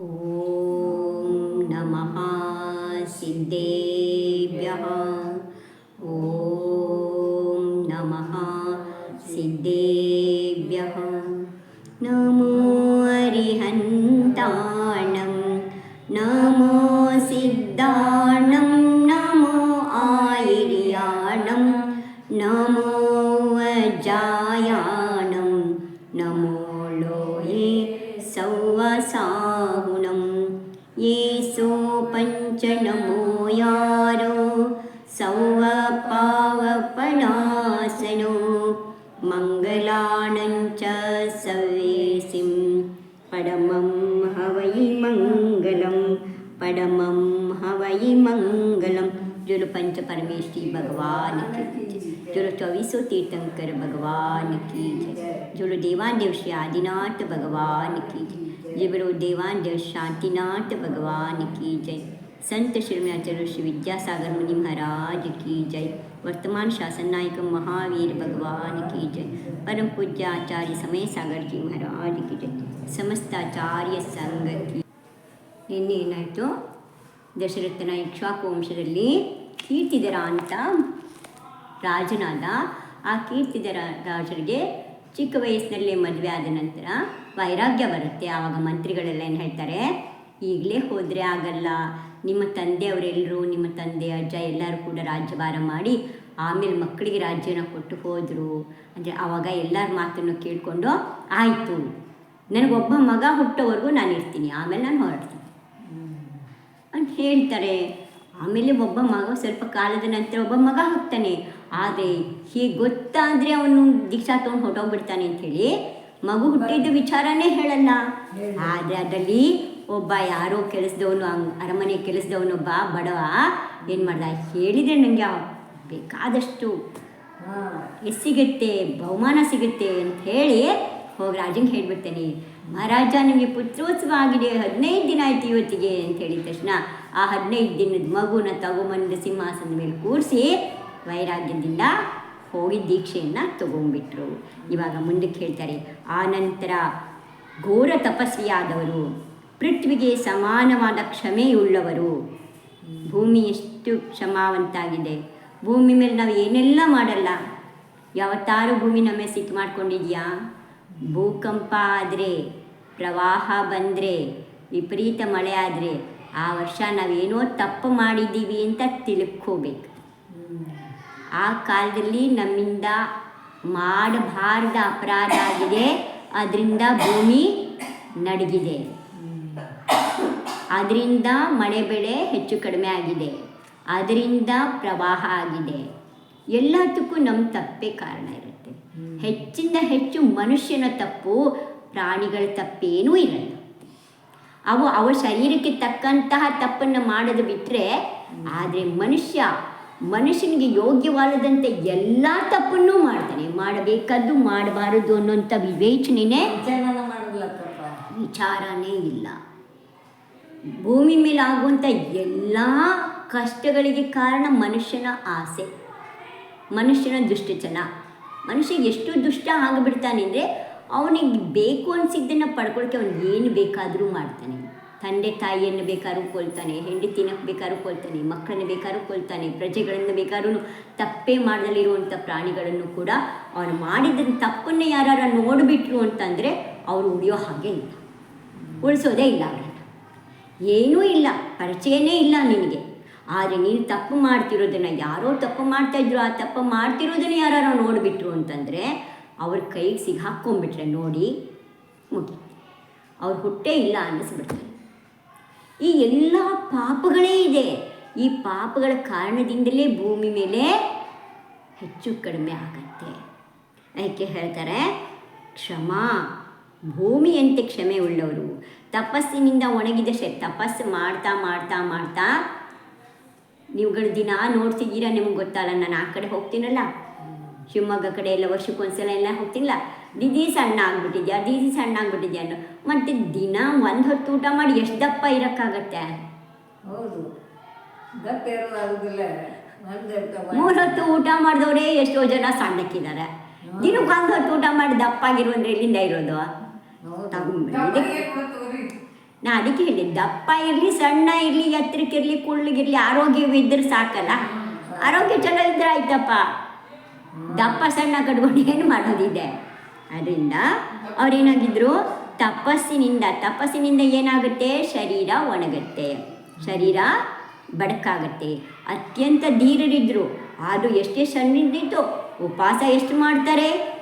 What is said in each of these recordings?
ॐ नमः सिद्धेभ्यः परमं हवै मङ्गलं परमं हवै मङ्गलं जुल पंच परमेश्वरी भगवान की जुल चौबीसों की जय। जुल देवान आदिनाथ भगवान की जय। जिबरो देवान देव शांतिनाथ भगवान की जय। संत श्री आचार्य श्री विद्यासागर मुनि महाराज की जय। वर्तमान शासन नायक महावीर भगवान की जय। परम पूज्य आचार्य समय सागर जी महाराज की जय। ಸಮಸ್ತ ಆಚಾರ್ಯ ಸಂಘಕ್ಕೆ ನಿನ್ನೆ ಏನಾಯಿತು? ದಶರಥನ ಇಕ್ಷಾಕುವಂಶದಲ್ಲಿ ಕೀರ್ತಿದರ ಅಂತ ರಾಜನಾದ ಆ ಕೀರ್ತಿದರ ರಾಜರಿಗೆ ಚಿಕ್ಕ ವಯಸ್ಸಿನಲ್ಲಿ ಮದುವೆ ಆದ ನಂತರ ವೈರಾಗ್ಯ ಬರುತ್ತೆ. ಆವಾಗ ಮಂತ್ರಿಗಳೆಲ್ಲ ಏನು ಹೇಳ್ತಾರೆ? ಈಗಲೇ ಹೋದರೆ ಆಗಲ್ಲ. ನಿಮ್ಮ ತಂದೆಯವರೆಲ್ಲರೂ, ನಿಮ್ಮ ತಂದೆ, ಅಜ್ಜ ಎಲ್ಲರೂ ಕೂಡ ರಾಜ್ಯಭಾರ ಮಾಡಿ ಆಮೇಲೆ ಮಕ್ಕಳಿಗೆ ರಾಜ್ಯನ ಕೊಟ್ಟು ಹೋದರು. ಅಂದರೆ ಆವಾಗ ಎಲ್ಲರ ಮಾತನ್ನು ಕೇಳಿಕೊಂಡು ಆಯಿತು. ನನಗೊಬ್ಬ ಮಗ ಹುಟ್ಟೋವರೆಗೂ ನಾನು ಇರ್ತೀನಿ ಆಮೇಲೆ ನಾನು ಹೊರಡ್ತೀನಿ. ಅಂತ ಹೇಳ್ತಾರೆ ಆಮೇಲೆ ಒಬ್ಬ ಮಗ ಸ್ವಲ್ಪ ಕಾಲದ ನಂತರ ಒಬ್ಬ ಮಗ ಹೋಗ್ತಾನೆ ಆದರೆ ಹೀಗೆ ಗೊತ್ತಾದರೆ ಅವನು ದೀಕ್ಷಾ ತೊಗೊಂಡು ಹೊಟ್ಟೋಗ್ಬಿಡ್ತಾನೆ ಅಂಥೇಳಿ ಮಗು ಹುಟ್ಟಿದ್ದು ವಿಚಾರನೇ ಹೇಳಲ್ಲ. ಆದರೆ ಅದರಲ್ಲಿ ಒಬ್ಬ ಯಾರೋ ಕೆಲಸದವನು ಅರಮನೆ ಕೆಲಸದವನೊಬ್ಬ ಬಡವ ಏನು ಮಾಡ್ದ? ಹೇಳಿದರೆ ನನಗೆ ಬೇಕಾದಷ್ಟು ಎಸ್ ಸಿಗುತ್ತೆ ಬಹುಮಾನ ಸಿಗುತ್ತೆ ಅಂತ ಹೇಳಿ ಹೋಗಿ ರಾಜಂಗೆ ಹೇಳ್ಬಿಡ್ತೇನೆ. ಮಹಾರಾಜ, ನಿಮಗೆ ಪುತ್ರೋತ್ಸವ ಆಗಿದೆ. ಹದಿನೈದು ದಿನ ಆಯ್ತು ಇವತ್ತಿಗೆ ಅಂತ ಹೇಳಿದ ತಕ್ಷಣ ಆ ಹದಿನೈದು ದಿನದ ಮಗುನ ತಗೊಂಬಂದು ಸಿಂಹಾಸನದ ಮೇಲೆ ಕೂರಿಸಿ ವೈರಾಗ್ಯದಿಂದ ಹೋಗಿ ದೀಕ್ಷೆಯನ್ನು ತಗೊಂಡ್ಬಿಟ್ರು. ಇವಾಗ ಮುಂದಕ್ಕೆ ಹೇಳ್ತಾರೆ ಆ ನಂತರ ಘೋರ ತಪಸ್ವಿಯಾದವರು, ಪೃಥ್ವಿಗೆ ಸಮಾನವಾದ ಕ್ಷಮೆಯುಳ್ಳವರು. ಭೂಮಿ ಎಷ್ಟು ಕ್ಷಮಾವಂತಾಗಿದೆ. ಭೂಮಿ ಮೇಲೆ ನಾವು ಏನೆಲ್ಲ ಮಾಡಲ್ಲ. ಯಾವತ್ತಾರು ಭೂಮಿ ನಮ್ಮ ಸಿಕ್ಕಿ ಮಾಡ್ಕೊಂಡಿದ್ಯಾ? ಭೂಕಂಪ ಆದರೆ ಪ್ರವಾಹ ಬಂದರೆ, ವಿಪರೀತ ಮಳೆ ಆದರೆ ಆ ವರ್ಷ ನಾವೇನೋ ತಪ್ಪು ಮಾಡಿದ್ದೀವಿ ಅಂತ ತಿಳ್ಕೋಬೇಕು. ಆ ಕಾಲದಲ್ಲಿ ನಮ್ಮಿಂದ ಮಾಡಬಾರ್ದ ಅಪರಾಧ ಆಗಿದೆ. ಅದರಿಂದ ಭೂಮಿ ನಡಗಿದೆ. ಅದರಿಂದ ಮಳೆ ಬೆಳೆ ಹೆಚ್ಚು ಕಡಿಮೆ ಆಗಿದೆ. ಅದರಿಂದ ಪ್ರವಾಹ ಆಗಿದೆ. ಎಲ್ಲದಕ್ಕೂ ನಮ್ಮ ತಪ್ಪೇ ಕಾರಣ ಇರುತ್ತೆ. ಹೆಚ್ಚಿಂದ ಹೆಚ್ಚು ಮನುಷ್ಯನ ತಪ್ಪು ಪ್ರಾಣಿಗಳ ತಪ್ಪೇನೂ ಇರಲ್ಲ. ಅವು ಅವ ಶರೀರಕ್ಕೆ ತಕ್ಕಂತಹ ತಪ್ಪನ್ನು ಮಾಡದು ಬಿಟ್ಟರೆ ಆದರೆ ಮನುಷ್ಯ ಮನುಷ್ಯನಿಗೆ ಯೋಗ್ಯವಾದದಂಥ ಎಲ್ಲ ತಪ್ಪನ್ನು ಮಾಡ್ತಾನೆ. ಮಾಡಬೇಕಾದ್ದು ಮಾಡಬಾರದು ಅನ್ನೋಂಥ ವಿವೇಚನೆನೇ ವಿಚಾರನೇ ಇಲ್ಲ. ಭೂಮಿ ಮೇಲೆ ಆಗುವಂಥ ಎಲ್ಲ ಕಷ್ಟಗಳಿಗೆ ಕಾರಣ ಮನುಷ್ಯನ ಆಸೆ. ಮನುಷ್ಯನ ದುಷ್ಟತನ. ಮನುಷ್ಯ ಎಷ್ಟು ದುಷ್ಟ ಆಗಿಬಿಡ್ತಾನೆ ಅಂದರೆ ಅವನಿಗೆ ಬೇಕು ಅನಿಸಿದ್ದನ್ನು ಪಡ್ಕೊಳಕ್ಕೆ ಅವನು ಏನು ಬೇಕಾದರೂ ಮಾಡ್ತಾನೆ. ತಂದೆ ತಾಯಿಯನ್ನು ಬೇಕಾದ್ರೂ ಕೊಲ್ತಾನೆ ತಿನ್ನಕ್ಕೆ ಬೇಕಾದ್ರೂ ಕೊಲ್ತಾನೆ, ಮಕ್ಕಳನ್ನು ಬೇಕಾದ್ರೂ ಕೊಲ್ತಾನೆ, ಪ್ರಜೆಗಳನ್ನು ಬೇಕಾದ್ರೂ ತಪ್ಪೇ ಮಾಡದಲ್ಲಿರುವಂಥ ಪ್ರಾಣಿಗಳನ್ನು ಕೂಡ ಅವನು ಮಾಡಿದ ತಪ್ಪನ್ನೇ ಯಾರು ನೋಡಿಬಿಟ್ರು ಅಂತಂದರೆ ಅವರು ಉಳಿಯೋ ಹಾಗೆ ಇಲ್ಲ. ಉಳಿಸೋದೇ ಇಲ್ಲ ಅವರನ್ನು. ಏನೂ ಇಲ್ಲ, ಪರಿಚಯನೇ ಇಲ್ಲ ನಿನಗೆ. ಆದರೆ ನೀನು ತಪ್ಪು ಮಾಡ್ತಿರೋದನ್ನು ಯಾರೋ ತಪ್ಪು ಮಾಡ್ತಾಯಿದ್ರು ಆ ತಪ್ಪು ಮಾಡ್ತಿರೋದನ್ನು ಯಾರು ನೋಡಿಬಿಟ್ರು ಅಂತಂದರೆ ಅವ್ರ ಕೈಗೆ ಸಿಗಾಕ್ಕೊಂಬಿಟ್ರೆ ನೋಡಿ ಮುಗಿ ಅವ್ರ ಹೊಟ್ಟೆ ಇಲ್ಲ ಅನ್ನಿಸ್ಬಿಡ್ತಾರೆ ಈ ಎಲ್ಲ ಪಾಪಗಳೇ ಇದೆ. ಈ ಪಾಪಗಳ ಕಾರಣದಿಂದಲೇ ಭೂಮಿ ಮೇಲೆ ಹೆಚ್ಚು ಕಡಿಮೆ ಆಗತ್ತೆ. ಯಾಕೆ ಹೇಳ್ತಾರೆ? ಕ್ಷಮ. ಭೂಮಿಯಂತೆ ಕ್ಷಮೆ ಉಳ್ಳವರು. ತಪಸ್ಸಿನಿಂದ ಒಣಗಿದ ಶೇ, ತಪಸ್ಸು ಮಾಡ್ತಾ ಮಾಡ್ತಾ ಮಾಡ್ತಾ ನೀವುಗಳು ದಿನ ನೋಡ್ತಿದ್ದೀರಾ ನಿಮ್ಗೆ ಗೊತ್ತಲ್ಲ ನಾನು ಆ ಕಡೆ ಹೋಗ್ತೀನಲ್ಲ. ಶಿವಮೊಗ್ಗ ಕಡೆ ಎಲ್ಲ ವರ್ಷಕ್ಕೊಂದ್ಸಲ ಎಲ್ಲ ಹೋಗ್ತೀನಲ್ಲ ದಿದಿ ಸಣ್ಣ ಆಗ್ಬಿಟ್ಟಿದ್ಯಾ ದಿದಿ ಸಣ್ಣ ಆಗ್ಬಿಟ್ಟಿದ್ಯಾ ಅನ್ನೋ ಮತ್ತು ದಿನ ಒಂದು ಹೊತ್ತು ಊಟ ಮಾಡಿ ಎಷ್ಟು ದಪ್ಪ ಇರೋಕ್ಕಾಗತ್ತೆ? ಹೌದು. ಮೂರು ಹೊತ್ತು ಊಟ ಮಾಡಿದವರೇ ಎಷ್ಟೋ ಜನ ಸಣ್ಣಕ್ಕಿದ್ದಾರೆ. ದಿನಕ್ಕೆ ಒಂದು ಹೊತ್ತು ಊಟ ಮಾಡಿ ದಪ್ಪ ಅಂದ್ರೆ ಎಲ್ಲಿಂದ ಇರೋದು. ನಾ ಅದಕ್ಕೆ ಹೇಳಿದೆ ದಪ್ಪ ಇರಲಿ, ಸಣ್ಣ ಇರಲಿ ಎತ್ತರಕ್ಕಿರಲಿ ಕುಳ್ಳಗಿರಲಿ ಆರೋಗ್ಯವಿದ್ದರೆ ಸಾಕಲ್ಲ. ಆರೋಗ್ಯ ಚಲೋ ಆಯ್ತಪ್ಪ. ದಪ್ಪ ಸಣ್ಣ ಕಟ್ಕೊಂಡು ಏನು ಮಾಡೋದಿದೆ. ಅದರಿಂದ ಅವ್ರೇನಾಗಿದ್ರು, ತಪಸ್ಸಿನಿಂದ ತಪಸ್ಸಿನಿಂದ ಏನಾಗುತ್ತೆ? ಶರೀರ ಒಣಗುತ್ತೆ. ಶರೀರ ಬಡಕಾಗತ್ತೆ. ಅತ್ಯಂತ ಧೀರರಿದ್ರು. ಆದರೂ ಎಷ್ಟೇ ಸಣ್ಣಿದ್ದಿತ್ತು ಉಪವಾಸ ಎಷ್ಟು ಮಾಡ್ತಾರೆ?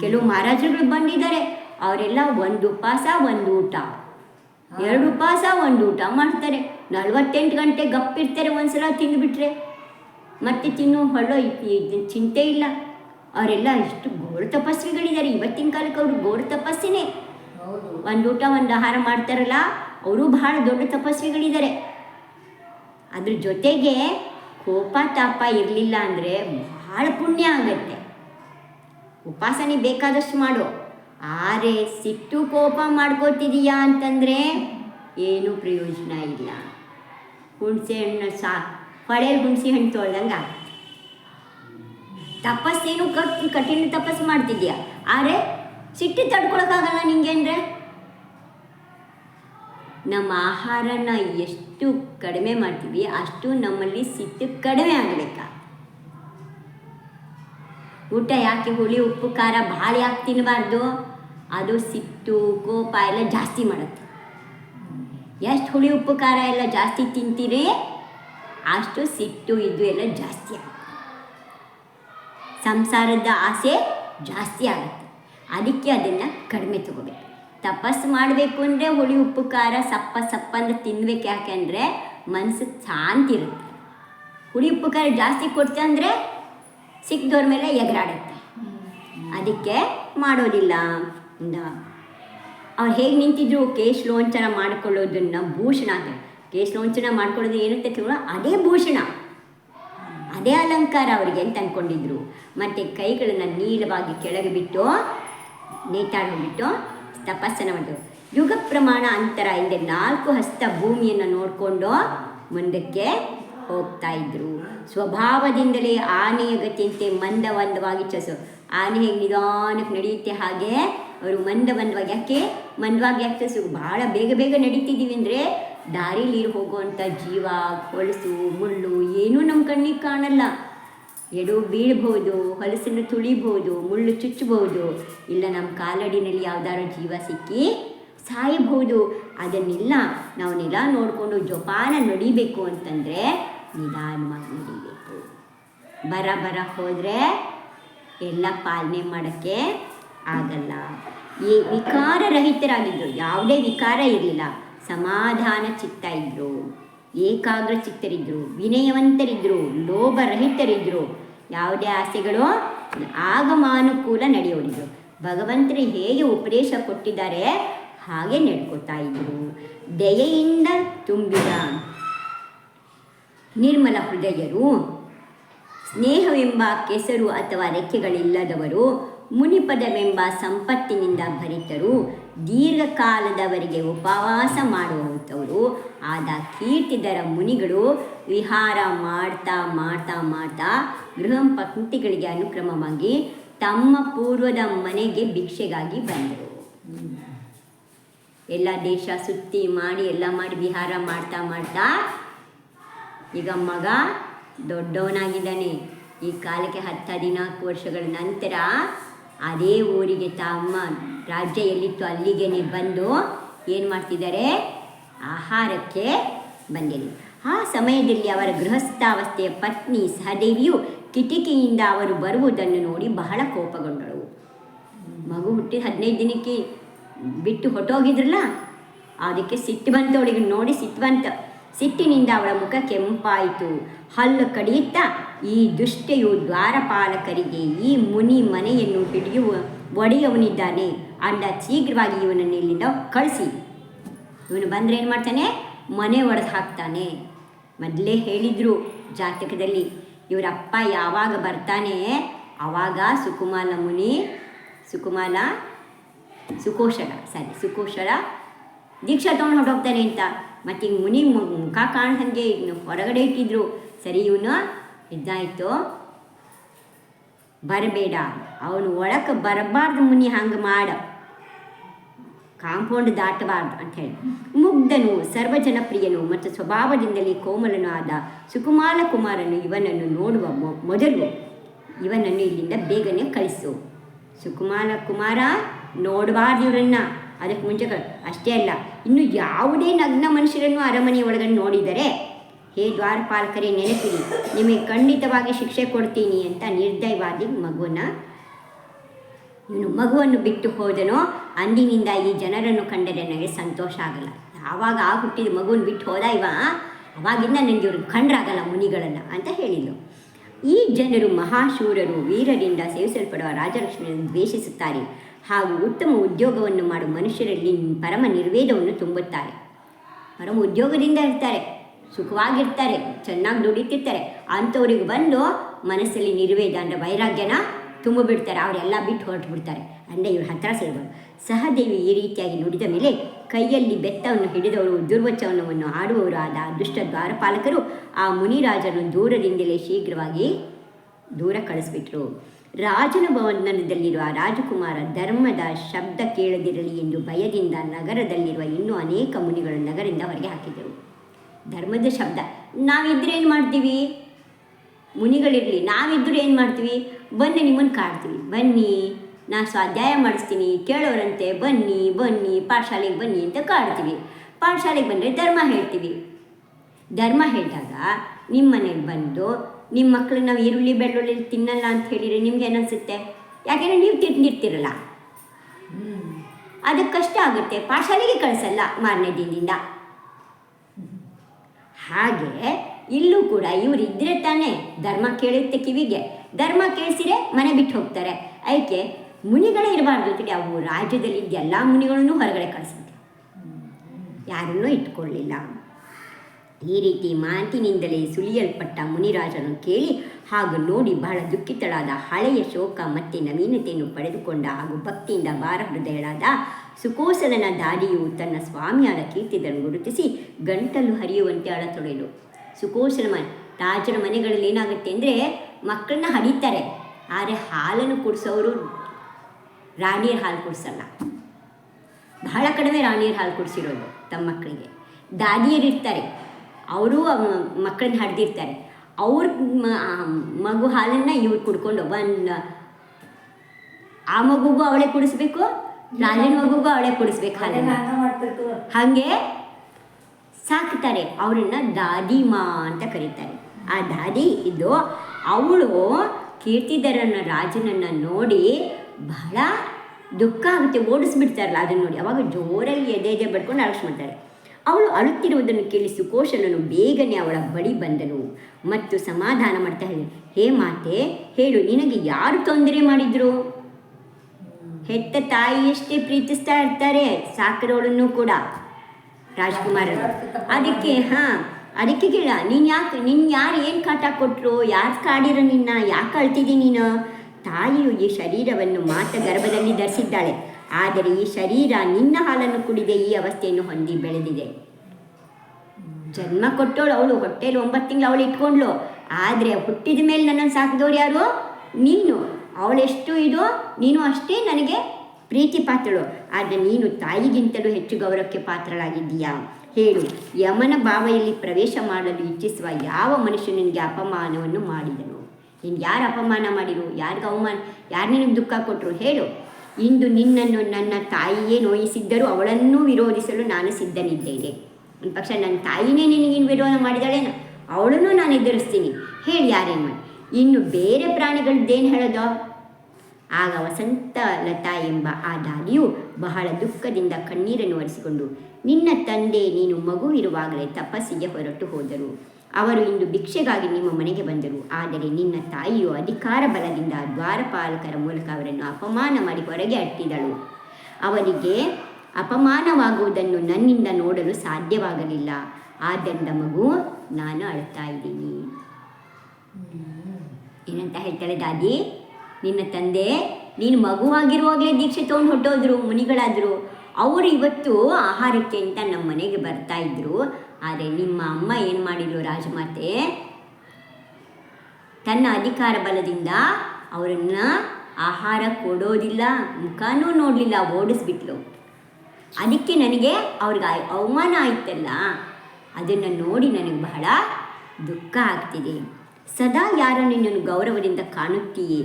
ಕೆಲವು ಮಹಾರಾಜರುಗಳು ಬಂದಿದ್ದಾರೆ. ಅವರೆಲ್ಲ ಒಂದು ಉಪವಾಸ, ಒಂದು ಊಟ. ಎರಡು ಉಪವಾಸ ಒಂದು ಊಟ ಮಾಡ್ತಾರೆ. ನಲ್ವತ್ತೆಂಟು ಗಂಟೆ ಗಪ್ಪಿರ್ತಾರೆ ಒಂದ್ಸಲ ತಿಂದುಬಿಟ್ರೆ. ಮತ್ತೆ ತಿನ್ನು ಹೊಳ್ಳೋ ಚಿಂತೆ ಇಲ್ಲ. ಅವರೆಲ್ಲ ಎಷ್ಟು ಘೋರ ತಪಸ್ವಿಗಳಿದ್ದಾರೆ. ಇವತ್ತಿನ ಕಾಲಕ್ಕೆ ಅವರು ಘೋರ ತಪಸ್ಸಿನೇ. ಒಂದು ಊಟ ಒಂದು ಆಹಾರ ಮಾಡ್ತಾರಲ್ಲ ಅವರು ಬಹಳ ದೊಡ್ಡ ತಪಸ್ವಿಗಳಿದ್ದಾರೆ. ಅದ್ರ ಜೊತೆಗೆ ಕೋಪ ತಾಪ ಇರಲಿಲ್ಲ ಅಂದರೆ ಬಹಳ ಪುಣ್ಯ ಆಗತ್ತೆ. ಉಪಾಸನೆ ಬೇಕಾದಷ್ಟು ಮಾಡು. ಆರೆ ಸಿಟ್ಟು ಕೋಪ ಮಾಡ್ಕೋತಿದೀಯಾ ಅಂತಂದರೆ ಏನೂ ಪ್ರಯೋಜನ ಇಲ್ಲ. ಹುಣಸೆ ಹಣ್ಣು ಸಾ ಹೊಳೆಯಲ್ಲಿ ಹುಣಸೆ ಹಣ್ಣು ತೊಳ್ದಂಗೆ. ತಪಸ್ಸೇನು ಕಟ್, ಕಠಿಣ ತಪಸ್ಸು ಮಾಡ್ತಿದ್ಯಾ? ಆದರೆ ಸಿಟ್ಟು ತಡ್ಕೊಳಕ್ಕಾಗಲ್ಲ ನಿಂಗೆ ಅಂದರೆ ನಮ್ಮ ಆಹಾರನ ಎಷ್ಟು ಕಡಿಮೆ ಮಾಡ್ತೀವಿ, ಅಷ್ಟು ನಮ್ಮಲ್ಲಿ ಸಿಟ್ಟು ಕಡಿಮೆ ಆಗಬೇಕಾ? ಊಟ ಯಾಕೆ ಹುಳಿ, ಉಪ್ಪು, ಖಾರ ಭಾಳ ಯಾಕೆ ತಿನ್ನಬಾರ್ದು ಅದು ಸಿಟ್ಟು ಕೋಪ ಎಲ್ಲ ಜಾಸ್ತಿ ಮಾಡುತ್ತೆ. ಎಷ್ಟು ಹುಳಿ ಉಪ್ಪು ಖಾರ ಎಲ್ಲ ಜಾಸ್ತಿ ತಿಂತೀರಿ ಅಷ್ಟು ಸಿಟ್ಟು ಇದು ಎಲ್ಲ ಜಾಸ್ತಿ ಆಗುತ್ತೆ. ಸಂಸಾರದ ಆಸೆ ಜಾಸ್ತಿ ಆಗುತ್ತೆ. ಅದಕ್ಕೆ ಅದನ್ನು ಕಡಿಮೆ ತಗೋಬೇಕು. ತಪಸ್ಸು ಮಾಡಬೇಕು ಅಂದರೆ ಹುಳಿ ಉಪ್ಪು ಖಾರ ಸಪ್ಪ ಸಪ್ಪ ಅಂದ್ರೆ ತಿನ್ಬೇಕು ಯಾಕೆಂದರೆ ಮನಸ್ಸು ಶಾಂತಿ ಇರುತ್ತೆ. ಹುಳಿ ಉಪ್ಪು ಖಾರ ಜಾಸ್ತಿ ಕೊಡ್ತೆ ಅಂದರೆ ಸಿಕ್ಕದವ್ರ ಮೇಲೆ ಎಗರಾಡುತ್ತೆ. ಅದಕ್ಕೆ ಮಾಡೋದಿಲ್ಲ. ಅವ್ರು ಹೇಗೆ ನಿಂತಿದ್ರು ಕೇಶ್ ಲೋಂಚನ ಮಾಡ್ಕೊಳ್ಳೋದನ್ನು ಭೂಷಣ ಅಂತ ಕೇಶ್ ಲೋಂಚನ ಮಾಡ್ಕೊಳ್ಳೋದು ಏನಂತ ಅದೇ ಭೂಷಣ. ಅದೇ ಅಲಂಕಾರ ಅವರಿಗೆ ಅಂತ ಅಂದ್ಕೊಂಡಿದ್ರು ಮತ್ತು ಕೈಗಳನ್ನು ನೀಳವಾಗಿ ಕೆಳಗೆ ಬಿಟ್ಟು ನೇತಾಡೋಗ್ಬಿಟ್ಟು ತಪಸ್ಸನ್ನು ಮಾಡಿದ್ರು ಯುಗ ಪ್ರಮಾಣ ಅಂತರ ಹಿಂದೆ ನಾಲ್ಕು ಹಸ್ತ ಭೂಮಿಯನ್ನು ನೋಡಿಕೊಂಡು ಮುಂದಕ್ಕೆ ಹೋಗ್ತಾ ಇದ್ರು. ಸ್ವಭಾವದಿಂದಲೇ ಆನೆಯ ಗತಿಯಂತೆ ಮಂದವಂದವಾಗಿ ಚಸು ಆನೆ ಹೇಗೆ ನಿಧಾನಕ್ಕೆ ನಡೆಯುತ್ತೆ ಹಾಗೆ ಅವರು ಮಂದವಂದವಾಗಿ ಯಾಕೆ? ಮಂದವಾಗಿ ಯಾಕೆ ಸಿಗು ಭಾಳ ಬೇಗ ಬೇಗ ನಡೀತಿದ್ದೀವಿ ಅಂದರೆ ದಾರಿಲಿ ಹೋಗುವಂಥ ಜೀವ ಹೊಲಸು ಮುಳ್ಳು ಏನೂ ನಮ್ಮ ಕಣ್ಣಿಗೆ ಕಾಣಲ್ಲ. ಎಡು ಬೀಳ್ಬೋದು ಹೊಲಸನ್ನು ತುಳಿಬೋದು ಮುಳ್ಳು ಚುಚ್ಚಬಹುದು. ಇಲ್ಲ, ನಮ್ಮ ಕಾಲಡಿನಲ್ಲಿ ಯಾವ್ದಾದ್ರು ಜೀವ ಸಿಕ್ಕಿ ಸಾಯಬಹುದು. ಅದನ್ನೆಲ್ಲ ನಾವು ನೆಲ ನೋಡಿಕೊಂಡು ಜೋಪಾನ ನಡಿಬೇಕು ಅಂತಂದರೆ ನಿಧಾನವಾಗಿ ನಡಿಬೇಕು. ಬರ ಬರ ಹೋದರೆ ಎಲ್ಲ ಪಾಲನೆ ಮಾಡೋಕ್ಕೆ ಆಗಲ್ಲ. ಈ ವಿಕಾರರಹಿತರಾಗಿದ್ದರು ಯಾವುದೇ ವಿಕಾರ ಇರಲಿಲ್ಲ. ಸಮಾಧಾನ ಚಿತ್ತ ಇದ್ದರು ಏಕಾಗ್ರ ಚಿತ್ತರಿದ್ದರು ವಿನಯವಂತರಿದ್ದರು ಲೋಭರಹಿತರಿದ್ದರು ಯಾವುದೇ ಆಸೆಗಳು ಆಗಮಾನುಕೂಲ ನಡೆಯೋರಿದ್ರು. ಭಗವಂತರು ಹೇಗೆ ಉಪದೇಶ ಕೊಟ್ಟಿದ್ದಾರೆ ಹಾಗೆ ನಡ್ಕೋತಾ ಇದ್ರು. ದಯೆಯಿಂದ ತುಂಬಿದ ನಿರ್ಮಲ ಹೃದಯರು, ಸ್ನೇಹವೆಂಬ ಕೆಸರು ಅಥವಾ ರೆಕ್ಕೆಗಳಿಲ್ಲದವರು ಮುನಿಪದವೆಂಬ ಸಂಪತ್ತಿನಿಂದ ಭರಿತರು ದೀರ್ಘಕಾಲದವರೆಗೆ ಉಪವಾಸ ಮಾಡುವಂಥವರು. ಆದ ಕೀರ್ತಿದರ ಮುನಿಗಳು ವಿಹಾರ ಮಾಡ್ತಾ ಮಾಡ್ತಾ ಮಾಡ್ತಾ ಗೃಹ ಪಂಕ್ತಿಗಳಿಗೆ ಅನುಕ್ರಮವಾಗಿ ತಮ್ಮ ಪೂರ್ವದ ಮನೆಗೆ ಭಿಕ್ಷೆಗಾಗಿ ಬಂದರು. ಎಲ್ಲ ದೇಶ ಸುತ್ತಿ ಮಾಡಿ, ಎಲ್ಲ ಮಾಡಿ ವಿಹಾರ ಮಾಡ್ತಾ ಮಾಡ್ತಾ ಈಗ ಮಗ ದೊಡ್ಡವನಾಗಿದ್ದಾನೆ. ಈ ಕಾಲಕ್ಕೆ ಹತ್ತು ಹದಿನಾಲ್ಕು ವರ್ಷಗಳ ನಂತರ ಅದೇ ಊರಿಗೆ ತಮ್ಮ ರಾಜ್ಯ ಎಲ್ಲಿತ್ತು ಅಲ್ಲಿಗೆ ಬಂದು ಏನು ಮಾಡ್ತಿದ್ದಾರೆ? ಆಹಾರಕ್ಕೆ ಬಂದಿರಿ. ಆ ಸಮಯದಲ್ಲಿ ಅವರ ಗೃಹಸ್ಥಾವಸ್ಥೆಯ ಪತ್ನಿ ಸಹದೇವಿಯು ಕಿಟಕಿಯಿಂದ ಅವರು ಬರುವುದನ್ನು ನೋಡಿ ಬಹಳ ಕೋಪಗೊಂಡಳು. ಮಗು ಹುಟ್ಟಿ ಹದಿನೈದು ದಿನಕ್ಕೆ ಬಿಟ್ಟು ಹೊಟ್ಟೋಗಿದ್ರಲ್ಲ ಅದಕ್ಕೆ ಸಿಟ್ಟು ಬಂತು ಅವಳಿಗೆ ನೋಡಿ ಸಿಟ್ಟು ಬಂತು. ಸಿಟ್ಟಿನಿಂದ ಅವಳ ಮುಖ ಕೆಂಪಾಯಿತು ಹಲ್ಲು ಕಡಿಯುತ್ತಾ ಈ ದುಷ್ಟೆಯು ದ್ವಾರಪಾಲಕರಿಗೆ ಈ ಮುನಿ ಮನೆಯನ್ನು ಹಿಡಿಯುವ ಒಡೆಯವನಿದ್ದಾನೆ ಅಂಡ ಶೀಘ್ರವಾಗಿ ಇವನನ್ನು ಇಲ್ಲಿಂದ ಕಳಿಸಿ. ಇವನು ಬಂದರೆ ಏನು ಮಾಡ್ತಾನೆ? ಮನೆ ಒಡೆದು ಹಾಕ್ತಾನೆ. ಮೊದಲೇ ಹೇಳಿದರು ಜಾತಕದಲ್ಲಿ, ಇವರ ಅಪ್ಪ ಯಾವಾಗ ಬರ್ತಾನೆ? ಆವಾಗ ಸುಕುಮಾಲ ಮುನಿ ಸುಕುಮಾಲ ಸುಕೋಶಲ ಸರಿ ಸುಕೋಶಲ ದೀಕ್ಷಾ ತೊಗೊಂಡು ಹೊರಟೋಗ್ತಾನೆ ಅಂತ. ಮತ್ತು ಈಗ ಮುನಿ ಮುಖ ಕಾಣ್ದಂಗೆ ಹೊರಗಡೆ ಇಟ್ಟಿದ್ರು. ಸರಿ, ಇವನು ಇದಾಯಿತು ಬರಬೇಡ. ಅವನು ಒಳಕ್ಕೆ ಬರಬಾರ್ದು ಮುನಿ, ಹಂಗೆ ಮಾಡ. ಕಾಂಪೌಂಡ್ ದಾಟಬಾರ್ದು ಅಂತ ಹೇಳಿ. ಮುಗ್ಧನು, ಸರ್ವಜನಪ್ರಿಯನು ಮತ್ತು ಸ್ವಭಾವದಿಂದಲೇ ಕೋಮಲನು ಆದ ಸುಕುಮಾಲ ಕುಮಾರನು ಇವನನ್ನು ನೋಡುವ ಮೊದಲು ಇವನನ್ನು ಇಲ್ಲಿಂದ ಬೇಗನೆ ಕಳಿಸು. ಸುಕುಮಾಲ ಕುಮಾರ, ನೋಡಬಾರ್ದು ಇವರನ್ನ ಅದಕ್ಕೆ ಮುಂಚೆ ಅಷ್ಟೇ ಅಲ್ಲ, ಇನ್ನು ಯಾವುದೇ ನಗ್ನ ಮನುಷ್ಯರನ್ನು ಅರಮನೆ ಒಳಗಡೆ ನೋಡಿದರೆ, ಹೇ ದ್ವಾರಪಾಲಕರೇ ನೆನಪಿರಿ ನಿಮಗೆ ಖಂಡಿತವಾಗಿ ಶಿಕ್ಷೆ ಕೊಡ್ತೀನಿ ಅಂತ ನಿರ್ದಯವಾದಿ ಮಗುವನ್ನ, ಇವನು ಮಗುವನ್ನು ಬಿಟ್ಟು ಹೋದನೋ, ಅಂದಿನಿಂದ ಈ ಜನರನ್ನು ಕಂಡರೆ ನನಗೆ ಸಂತೋಷ ಆಗಲ್ಲ. ಯಾವಾಗ ಆ ಹುಟ್ಟಿದ ಮಗುವನ್ನು ಬಿಟ್ಟು ಹೋದ ಇವ? ಅವಾಗಿಂದ ನನಗೆ ಇವರು ಕಂಡ್ರಾಗಲ್ಲ ಮುನಿಗಳನ್ನು ಅಂತ ಹೇಳಿದರು ಈ ಜನರು ಮಹಾಶೂರರು, ವೀರರಿಂದ ಸೇವಿಸಲ್ಪಡುವ ರಾಜಲಕ್ಷ್ಮಿಯನ್ನು ದ್ವೇಷಿಸುತ್ತಾರೆ. ಹಾಗೂ ಉತ್ತಮ ಉದ್ಯೋಗವನ್ನು ಮಾಡುವ ಮನುಷ್ಯರಲ್ಲಿ ಪರಮ ನಿರ್ವೇದವನ್ನು ತುಂಬುತ್ತಾರೆ. ಪರಮ ಉದ್ಯೋಗದಿಂದ ಇರ್ತಾರೆ, ಸುಖವಾಗಿರ್ತಾರೆ, ಚೆನ್ನಾಗಿ ದುಡಿತಿರ್ತಾರೆ. ಅಂಥವ್ರಿಗೆ ಬಂದು ಮನಸ್ಸಲ್ಲಿ ನಿರ್ವೇದ ಅಂದರೆ ವೈರಾಗ್ಯನ ತುಂಬಿಬಿಡ್ತಾರೆ, ಅವರೆಲ್ಲ ಬಿಟ್ಟು ಹೊರಟು ಬಿಡ್ತಾರೆ ಅಂದರೆ ಇವ್ರ ಹತ್ರ ಸೇರ್ಬೋದು. ಸಹದೇವಿ ಈ ರೀತಿಯಾಗಿ ನುಡಿದ ಮೇಲೆ ಕೈಯಲ್ಲಿ ಬೆತ್ತವನ್ನು ಹಿಡಿದವರು, ದುರ್ವಚನವನ್ನು ಆಡುವವರು ಆದ ದುಷ್ಟ ದ್ವಾರಪಾಲಕರು ಆ ಮುನಿರಾಜನು ದೂರದಿಂದಲೇ ಶೀಘ್ರವಾಗಿ ದೂರ ಕಳಿಸ್ಬಿಟ್ರು. ರಾಜನ ಭವನದಲ್ಲಿರುವ ರಾಜಕುಮಾರ ಧರ್ಮದ ಶಬ್ದ ಕೇಳದಿರಲಿ ಎಂದು ಭಯದಿಂದ ನಗರದಲ್ಲಿರುವ ಇನ್ನೂ ಅನೇಕ ಮುನಿಗಳು ನಗರದಿಂದ ಹೊರಗೆ ಹಾಕಿದರು ಧರ್ಮದ ಶಬ್ದ, ನಾವಿದ್ರೆ ಏನು ಮಾಡ್ತೀವಿ? ಮುನಿಗಳಿರಲಿ ನಾವಿದ್ದರೂ ಏನು ಮಾಡ್ತೀವಿ? ಬನ್ನಿ, ನಿಮ್ಮನ್ನು ಕಾಡ್ತೀವಿ ಬನ್ನಿ, ನಾ ಸ್ವಾಧ್ಯಾಯ ಮಾಡಿಸ್ತೀನಿ. ಕೇಳೋರಂತೆ, ಬನ್ನಿ ಬನ್ನಿ, ಪಾಠಶಾಲೆಗೆ ಬನ್ನಿ ಅಂತ ಕಾಡ್ತೀವಿ ಪಾಠಶಾಲೆಗೆ ಬಂದರೆ ಧರ್ಮ ಹೇಳ್ತೀವಿ. ಧರ್ಮ ಹೇಳಿದಾಗ ನಿಮ್ಮ ಮನೆಗೆ ಬಂದು ನಿಮ್ಮ ಮಕ್ಕಳು ನಾವು ಈರುಳ್ಳಿ, ಬೆಳ್ಳುಳ್ಳಿ ತಿನ್ನಲ್ಲ ಅಂತ ಹೇಳಿದರೆ ನಿಮ್ಗೆ ಏನನ್ಸುತ್ತೆ ಯಾಕೆಂದರೆ ನೀವು ತಿಂದಿರ್ತಿರಲ್ಲ. ಅದಕ್ಕೆ ಕಷ್ಟ ಆಗುತ್ತೆ. ಪಾಠಶಾಲೆಗೆ ಕಳಿಸಲ್ಲ ಮಾರನೇ ದಿನದಿಂದ. ಹಾಗೆ ಇಲ್ಲೂ ಕೂಡ ಇವ್ರು ಇದ್ರೆ ತಾನೇ ಧರ್ಮ ಕೇಳುತ್ತೆ ಕಿವಿಗೆ. ಧರ್ಮ ಕೇಳಿಸಿರೆ ಮನೆ ಬಿಟ್ಟು ಹೋಗ್ತಾರೆ. ಅದಕ್ಕೆ ಮುನಿಗಳೇ ಇರಬಾರ್ದು ಅಂತೇಳಿ ಅವು ರಾಜ್ಯದಲ್ಲಿ ಎಲ್ಲ ಮುನಿಗಳನ್ನು ಹೊರಗಡೆ ಕಳಿಸುತ್ತೆ. ಯಾರನ್ನೂ ಇಟ್ಕೊಳ್ಳಿಲ್ಲ. ಈ ರೀತಿ ಮಾತಿನಿಂದಲೇ ಸುಲಿಯಲ್ಪಟ್ಟ ಮುನಿರಾಜನು ಕೇಳಿ, ಹಾಗೂ ನೋಡಿ, ಬಹಳ ದುಃಖಿತಳಾದ ಹಳೆಯ ಶೋಕ ಮತ್ತೆ ನವೀನತೆಯನ್ನು ಪಡೆದುಕೊಂಡ ಹಾಗೂ ಭಕ್ತಿಯಿಂದ ಭಾರ ಹೃದಯಳಾದ ಸುಕೋಸಲನ ದಾರಿಯು ತನ್ನ ಸ್ವಾಮಿಯಾದ ಕೀರ್ತಿದನ್ನು ಗುರುತಿಸಿ ಗಂಟಲು ಹರಿಯುವಂತೆ ಅಳತೊಡೆಯಲು ಸುಕೋಸಲ ಮನೆ ರಾಜರ ಮನೆಗಳಲ್ಲಿ ಏನಾಗುತ್ತೆ ಅಂದರೆ, ಮಕ್ಕಳನ್ನ ಹಡಿತಾರೆ. ಆದರೆ ಹಾಲನ್ನು ಕುಡಿಸೋರು ರಾಣಿಯರ ಹಾಲು ಕುಡಿಸಲ್ಲ. ಬಹಳ ಕಡಿಮೆ ರಾಣಿಯರ ಹಾಲು ಕುಡಿಸಿರೋದು ತಮ್ಮ ಮಕ್ಕಳಿಗೆ. ದಾದಿಯರು ಇರ್ತಾರೆ ಅವರು ಮಕ್ಕಳನ್ನ ಹಡ್ದಿರ್ತಾರೆ. ಅವ್ರ ಮಗು ಹಾಲನ್ನು ಇವ್ರು ಕುಡ್ಕೊಂಡು ಒಂದು ಆ ಮಗುಗೂ ಅವಳೇ ಕುಡಿಸ್ಬೇಕು ರಾಜನ ಮಗುಗೂ ಅವಳೇ ಕುಡಿಸ್ಬೇಕು ಹಾಲನ್ನು. ಹಂಗೆ ಸಾಕ್ತಾರೆ ಅವರನ್ನ ದಾದಿಮಾ ಅಂತ ಕರೀತಾರೆ. ಆ ದಾದಿ ಇದ್ದು ಅವಳು ಕೀರ್ತಿಧರನ ರಾಜನನ್ನ ನೋಡಿ ಬಹಳ ದುಃಖ ಆಗುತ್ತೆ. ಓಡಿಸ್ಬಿಡ್ತಾರಲ್ಲ ಅದನ್ನು ನೋಡಿ. ಅವಾಗ ಜೋರಾಗಿ ಎದೆ ಎದೆ ಬಡ್ಕೊಂಡು ಮಾಡ್ತಾಳೆ ಅವಳು ಅಳುತ್ತಿರುವುದನ್ನು ಕೇಳಿ ಸುಕೋಶನನು ಬೇಗನೆ ಅವಳ ಬಳಿ ಬಂದನು ಮತ್ತು ಸಮಾಧಾನ ಮಾಡ್ತಾ ಹೇಳಿ ಹೇ ಮಾತೆ, ಹೇಳು, ನಿನಗೆ ಯಾರು ತೊಂದರೆ ಮಾಡಿದ್ರು? ಹೆತ್ತ ತಾಯಿಯಷ್ಟೇ ಪ್ರೀತಿಸ್ತಾ ಇರ್ತಾರೆ, ಸಾಕರವಳನ್ನು ಕೂಡ. ರಾಜ್ಕುಮಾರರು, ಅದಕ್ಕೆ, ಹಾಂ, ಅದಕ್ಕೆ ಕೇಳ, ನೀನು ಯಾಕೆ ನಿನ್ನ ಯಾರು ಏನು ಕಾಟ ಕೊಟ್ರು, ಯಾರು ಕಾಡಿರ ನಿನ್ನ, ಯಾಕೆ ಅಳ್ತಿದ್ದೀನಿ ನೀನು? ತಾಯಿಯು ಈ ಶರೀರವನ್ನು ಮಾತ ಗರ್ಭದಲ್ಲಿ ಧರಿಸಿದ್ದಾಳೆ. ಆದರೆ ಈ ಶರೀರ ನಿನ್ನ ಹಾಲನ್ನು ಕುಡಿದೆ ಈ ಅವಸ್ಥೆಯನ್ನು ಹೊಂದಿ ಬೆಳೆದಿದೆ. ಜನ್ಮ ಕೊಟ್ಟವಳು ಅವಳು, ಹೊಟ್ಟೆಯಲ್ಲಿ ಒಂಬತ್ತು ತಿಂಗಳು ಅವಳು ಇಟ್ಕೊಂಡ್ಳು. ಆದರೆ ಹುಟ್ಟಿದ ಮೇಲೆ ನನ್ನನ್ನು ಸಾಕಿದವ್ರು ಯಾರು? ನೀನು. ಅವಳೆಷ್ಟು ಇದು? ನೀನು ಅಷ್ಟೇ ನನಗೆ ಪ್ರೀತಿ ಪಾತ್ರಳು ಆದರೆ ನೀನು ತಾಯಿಗಿಂತಲೂ ಹೆಚ್ಚು ಗೌರವಕ್ಕೆ ಪಾತ್ರಳಾಗಿದ್ದೀಯಾ? ಹೇಳು. ಯಮನ ಭಾವೆಯಲ್ಲಿ ಪ್ರವೇಶ ಮಾಡಲು ಇಚ್ಛಿಸುವ ಯಾವ ಮನುಷ್ಯನಿಗೆ ಅಪಮಾನವನ್ನು ಮಾಡಿದನು? ನೀನು ಯಾರು ಅಪಮಾನ ಮಾಡಿರು? ಯಾರಿಗೆ ಅವಮಾನ? ಯಾರು ನಿನಗೆ ದುಃಖ ಕೊಟ್ಟರು ಹೇಳು. ಇಂದು ನಿನ್ನನ್ನು ನನ್ನ ತಾಯಿಯೇ ನೋಯಿಸಿದ್ದರೂ ಅವಳನ್ನೂ ವಿರೋಧಿಸಲು ನಾನು ಸಿದ್ಧನಿದ್ದೇನೆ. ಒಂದು ಪಕ್ಷ ನನ್ನ ತಾಯಿನೇ ನಿನಗೇನು ವಿರೋಧ ಮಾಡಿದಾಳೇನು? ಅವಳನ್ನು ನಾನು ಎದುರಿಸ್ತೀನಿ. ಹೇಳಿ ಯಾರೇನು ಇನ್ನು ಬೇರೆ ಪ್ರಾಣಿಗಳದ್ದೇನು ಹೇಳೋದೋ? ಆಗ ವಸಂತ ಲತಾ ಎಂಬ ಆ ದಾದಿಯು ಬಹಳ ದುಃಖದಿಂದ ಕಣ್ಣೀರನ್ನು ಒರೆಸಿಕೊಂಡು, ನಿನ್ನ ತಂದೆ ನೀನು ಮಗುವಿರುವಾಗಲೇ ತಪಸ್ಸಿಗೆ ಹೊರಟು ಹೋದರು. ಅವರು ಇಂದು ಭಿಕ್ಷೆಗಾಗಿ ನಿಮ್ಮ ಮನೆಗೆ ಬಂದರು. ಆದರೆ ನಿನ್ನ ತಾಯಿಯು ಅಧಿಕಾರ ಬಲದಿಂದ ದ್ವಾರಪಾಲಕರ ಮೂಲಕ ಅವರನ್ನು ಅಪಮಾನ ಮಾಡಿ ಹೊರಗೆ ಅಟ್ಟಿದಳು. ಅವರಿಗೆ ಅಪಮಾನವಾಗುವುದನ್ನು ನನ್ನಿಂದ ನೋಡಲು ಸಾಧ್ಯವಾಗಲಿಲ್ಲ. ಆದ್ದರಿಂದ ಮಗು, ನಾನು ಅಳ್ತಾ ಇದ್ದೀನಿ. ಏನಂತ ಹೇಳ್ತಾಳೆ ದಾದಿ? ನಿನ್ನ ತಂದೆ, ನೀನು ಮಗುವಾಗಿರುವಾಗಲೇ ದೀಕ್ಷೆ ತೊಗೊಂಡು ಹೊಟ್ಟೋದ್ರು ಮುನಿಗಳಾದರು. ಅವರು ಇವತ್ತು ಆಹಾರಕ್ಕೆ ಅಂತ ನಮ್ಮ ಮನೆಗೆ ಬರ್ತಾ ಇದ್ರು. ಆದರೆ ನಿಮ್ಮ ಅಮ್ಮ ಏನು ಮಾಡಿದ್ರು ರಾಜಮಾತೆ? ತನ್ನ ಅಧಿಕಾರ ಬಲದಿಂದ ಅವರನ್ನು ಆಹಾರ ಕೊಡೋದಿಲ್ಲ, ಮುಖನೂ ನೋಡಲಿಲ್ಲ, ಓಡಿಸ್ಬಿಟ್ಲು. ಅದಕ್ಕೆ ನನಗೆ ಅವ್ರಿಗೆ ಅವಮಾನ ಆಯ್ತಲ್ಲ, ಅದನ್ನು ನೋಡಿ ನನಗೆ ಬಹಳ ದುಃಖ ಆಗ್ತಿದೆ. ಸದಾ ಯಾರನ್ನು ನೀನು ಗೌರವದಿಂದ ಕಾಣುತ್ತೀಯೇ?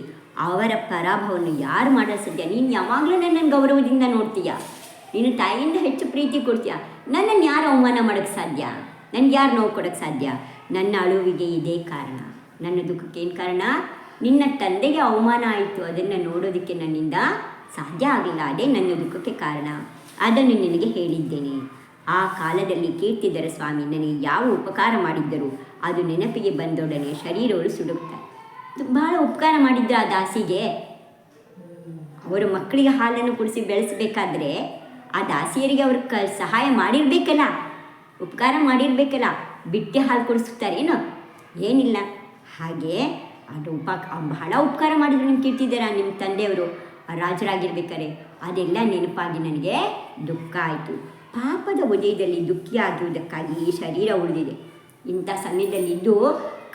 ಅವರ ಪರಾಭವವನ್ನು ಯಾರು ಮಾಡಲು ಸಾಧ್ಯ? ನೀನು ಯಾವಾಗಲೂ ನನ್ನನ್ನು ಗೌರವದಿಂದ ನೋಡ್ತೀಯ? ನೀನು ತಾಯಿಯಿಂದ ಹೆಚ್ಚು ಪ್ರೀತಿ ಕೊಡ್ತೀಯ? ನನ್ನನ್ನು ಯಾರು ಅವಮಾನ ಮಾಡೋಕ್ಕೆ ಸಾಧ್ಯ? ನನಗೆ ಯಾರು ನೋವು ಕೊಡೋಕ್ಕೆ ಸಾಧ್ಯ? ನನ್ನ ಅಳುವಿಗೆ ಇದೇ ಕಾರಣ. ನನ್ನ ದುಃಖಕ್ಕೆ ಏನು ಕಾರಣ? ನಿನ್ನ ತಂದೆಗೆ ಅವಮಾನ ಆಯಿತು. ಅದನ್ನು ನೋಡೋದಕ್ಕೆ ನನ್ನಿಂದ ಸಾಧ್ಯ ಆಗಲಿಲ್ಲ ಅದೇ ನನ್ನ ದುಃಖಕ್ಕೆ ಕಾರಣ. ಅದನ್ನು ನಿನಗೆ ಹೇಳಿದ್ದೇನೆ. ಆ ಕಾಲದಲ್ಲಿ ಕೀರ್ತಿದರ ಸ್ವಾಮಿ ನನಗೆ ಯಾವ ಉಪಕಾರ ಮಾಡಿದ್ದರು? ಅದು ನೆನಪಿಗೆ ಬಂದೊಡನೆ ಶರೀರಗಳು ಸುಡುಕ್ತಾರೆ ಬಹಳ ಉಪಕಾರ ಮಾಡಿದ್ರು ಆ ದಾಸಿಗೆ. ಅವರ ಮಕ್ಕಳಿಗೆ ಹಾಲನ್ನು ಕುಡಿಸಿ ಬೆಳೆಸಬೇಕಾದ್ರೆ ಆ ದಾಸಿಯರಿಗೆ ಅವ್ರ ಕ, ಸಹಾಯ ಮಾಡಿರ್ಬೇಕಲ್ಲ, ಉಪಕಾರ ಮಾಡಿರ್ಬೇಕಲ್ಲ, ಬಿಟ್ಟಿ ಹಾಲು ಕುಡಿಸ್ತಾರೇನು ಏನಿಲ್ಲ. ಹಾಗೆ ಅದು ಉಪ, ಬಹಳ ಉಪಕಾರ ಮಾಡಿದ್ರು ನಿಮ್ಮ ಕೀರ್ತಿದ್ದೀರಾ ನಿಮ್ಮ ತಂದೆಯವರು, ರಾಜರಾಗಿರ್ಬೇಕಾರೆ. ಅದೆಲ್ಲ ನೆನಪಾಗಿ ನನಗೆ ದುಃಖ ಆಯಿತು. ಪಾಪದ ಉದಯದಲ್ಲಿ ದುಃಖಿಯಾಗಿರುವುದಕ್ಕಾಗಿ ಈ ಶರೀರ ಉಳಿದಿದೆ. ಇಂಥ ಸಮಯದಲ್ಲಿದ್ದು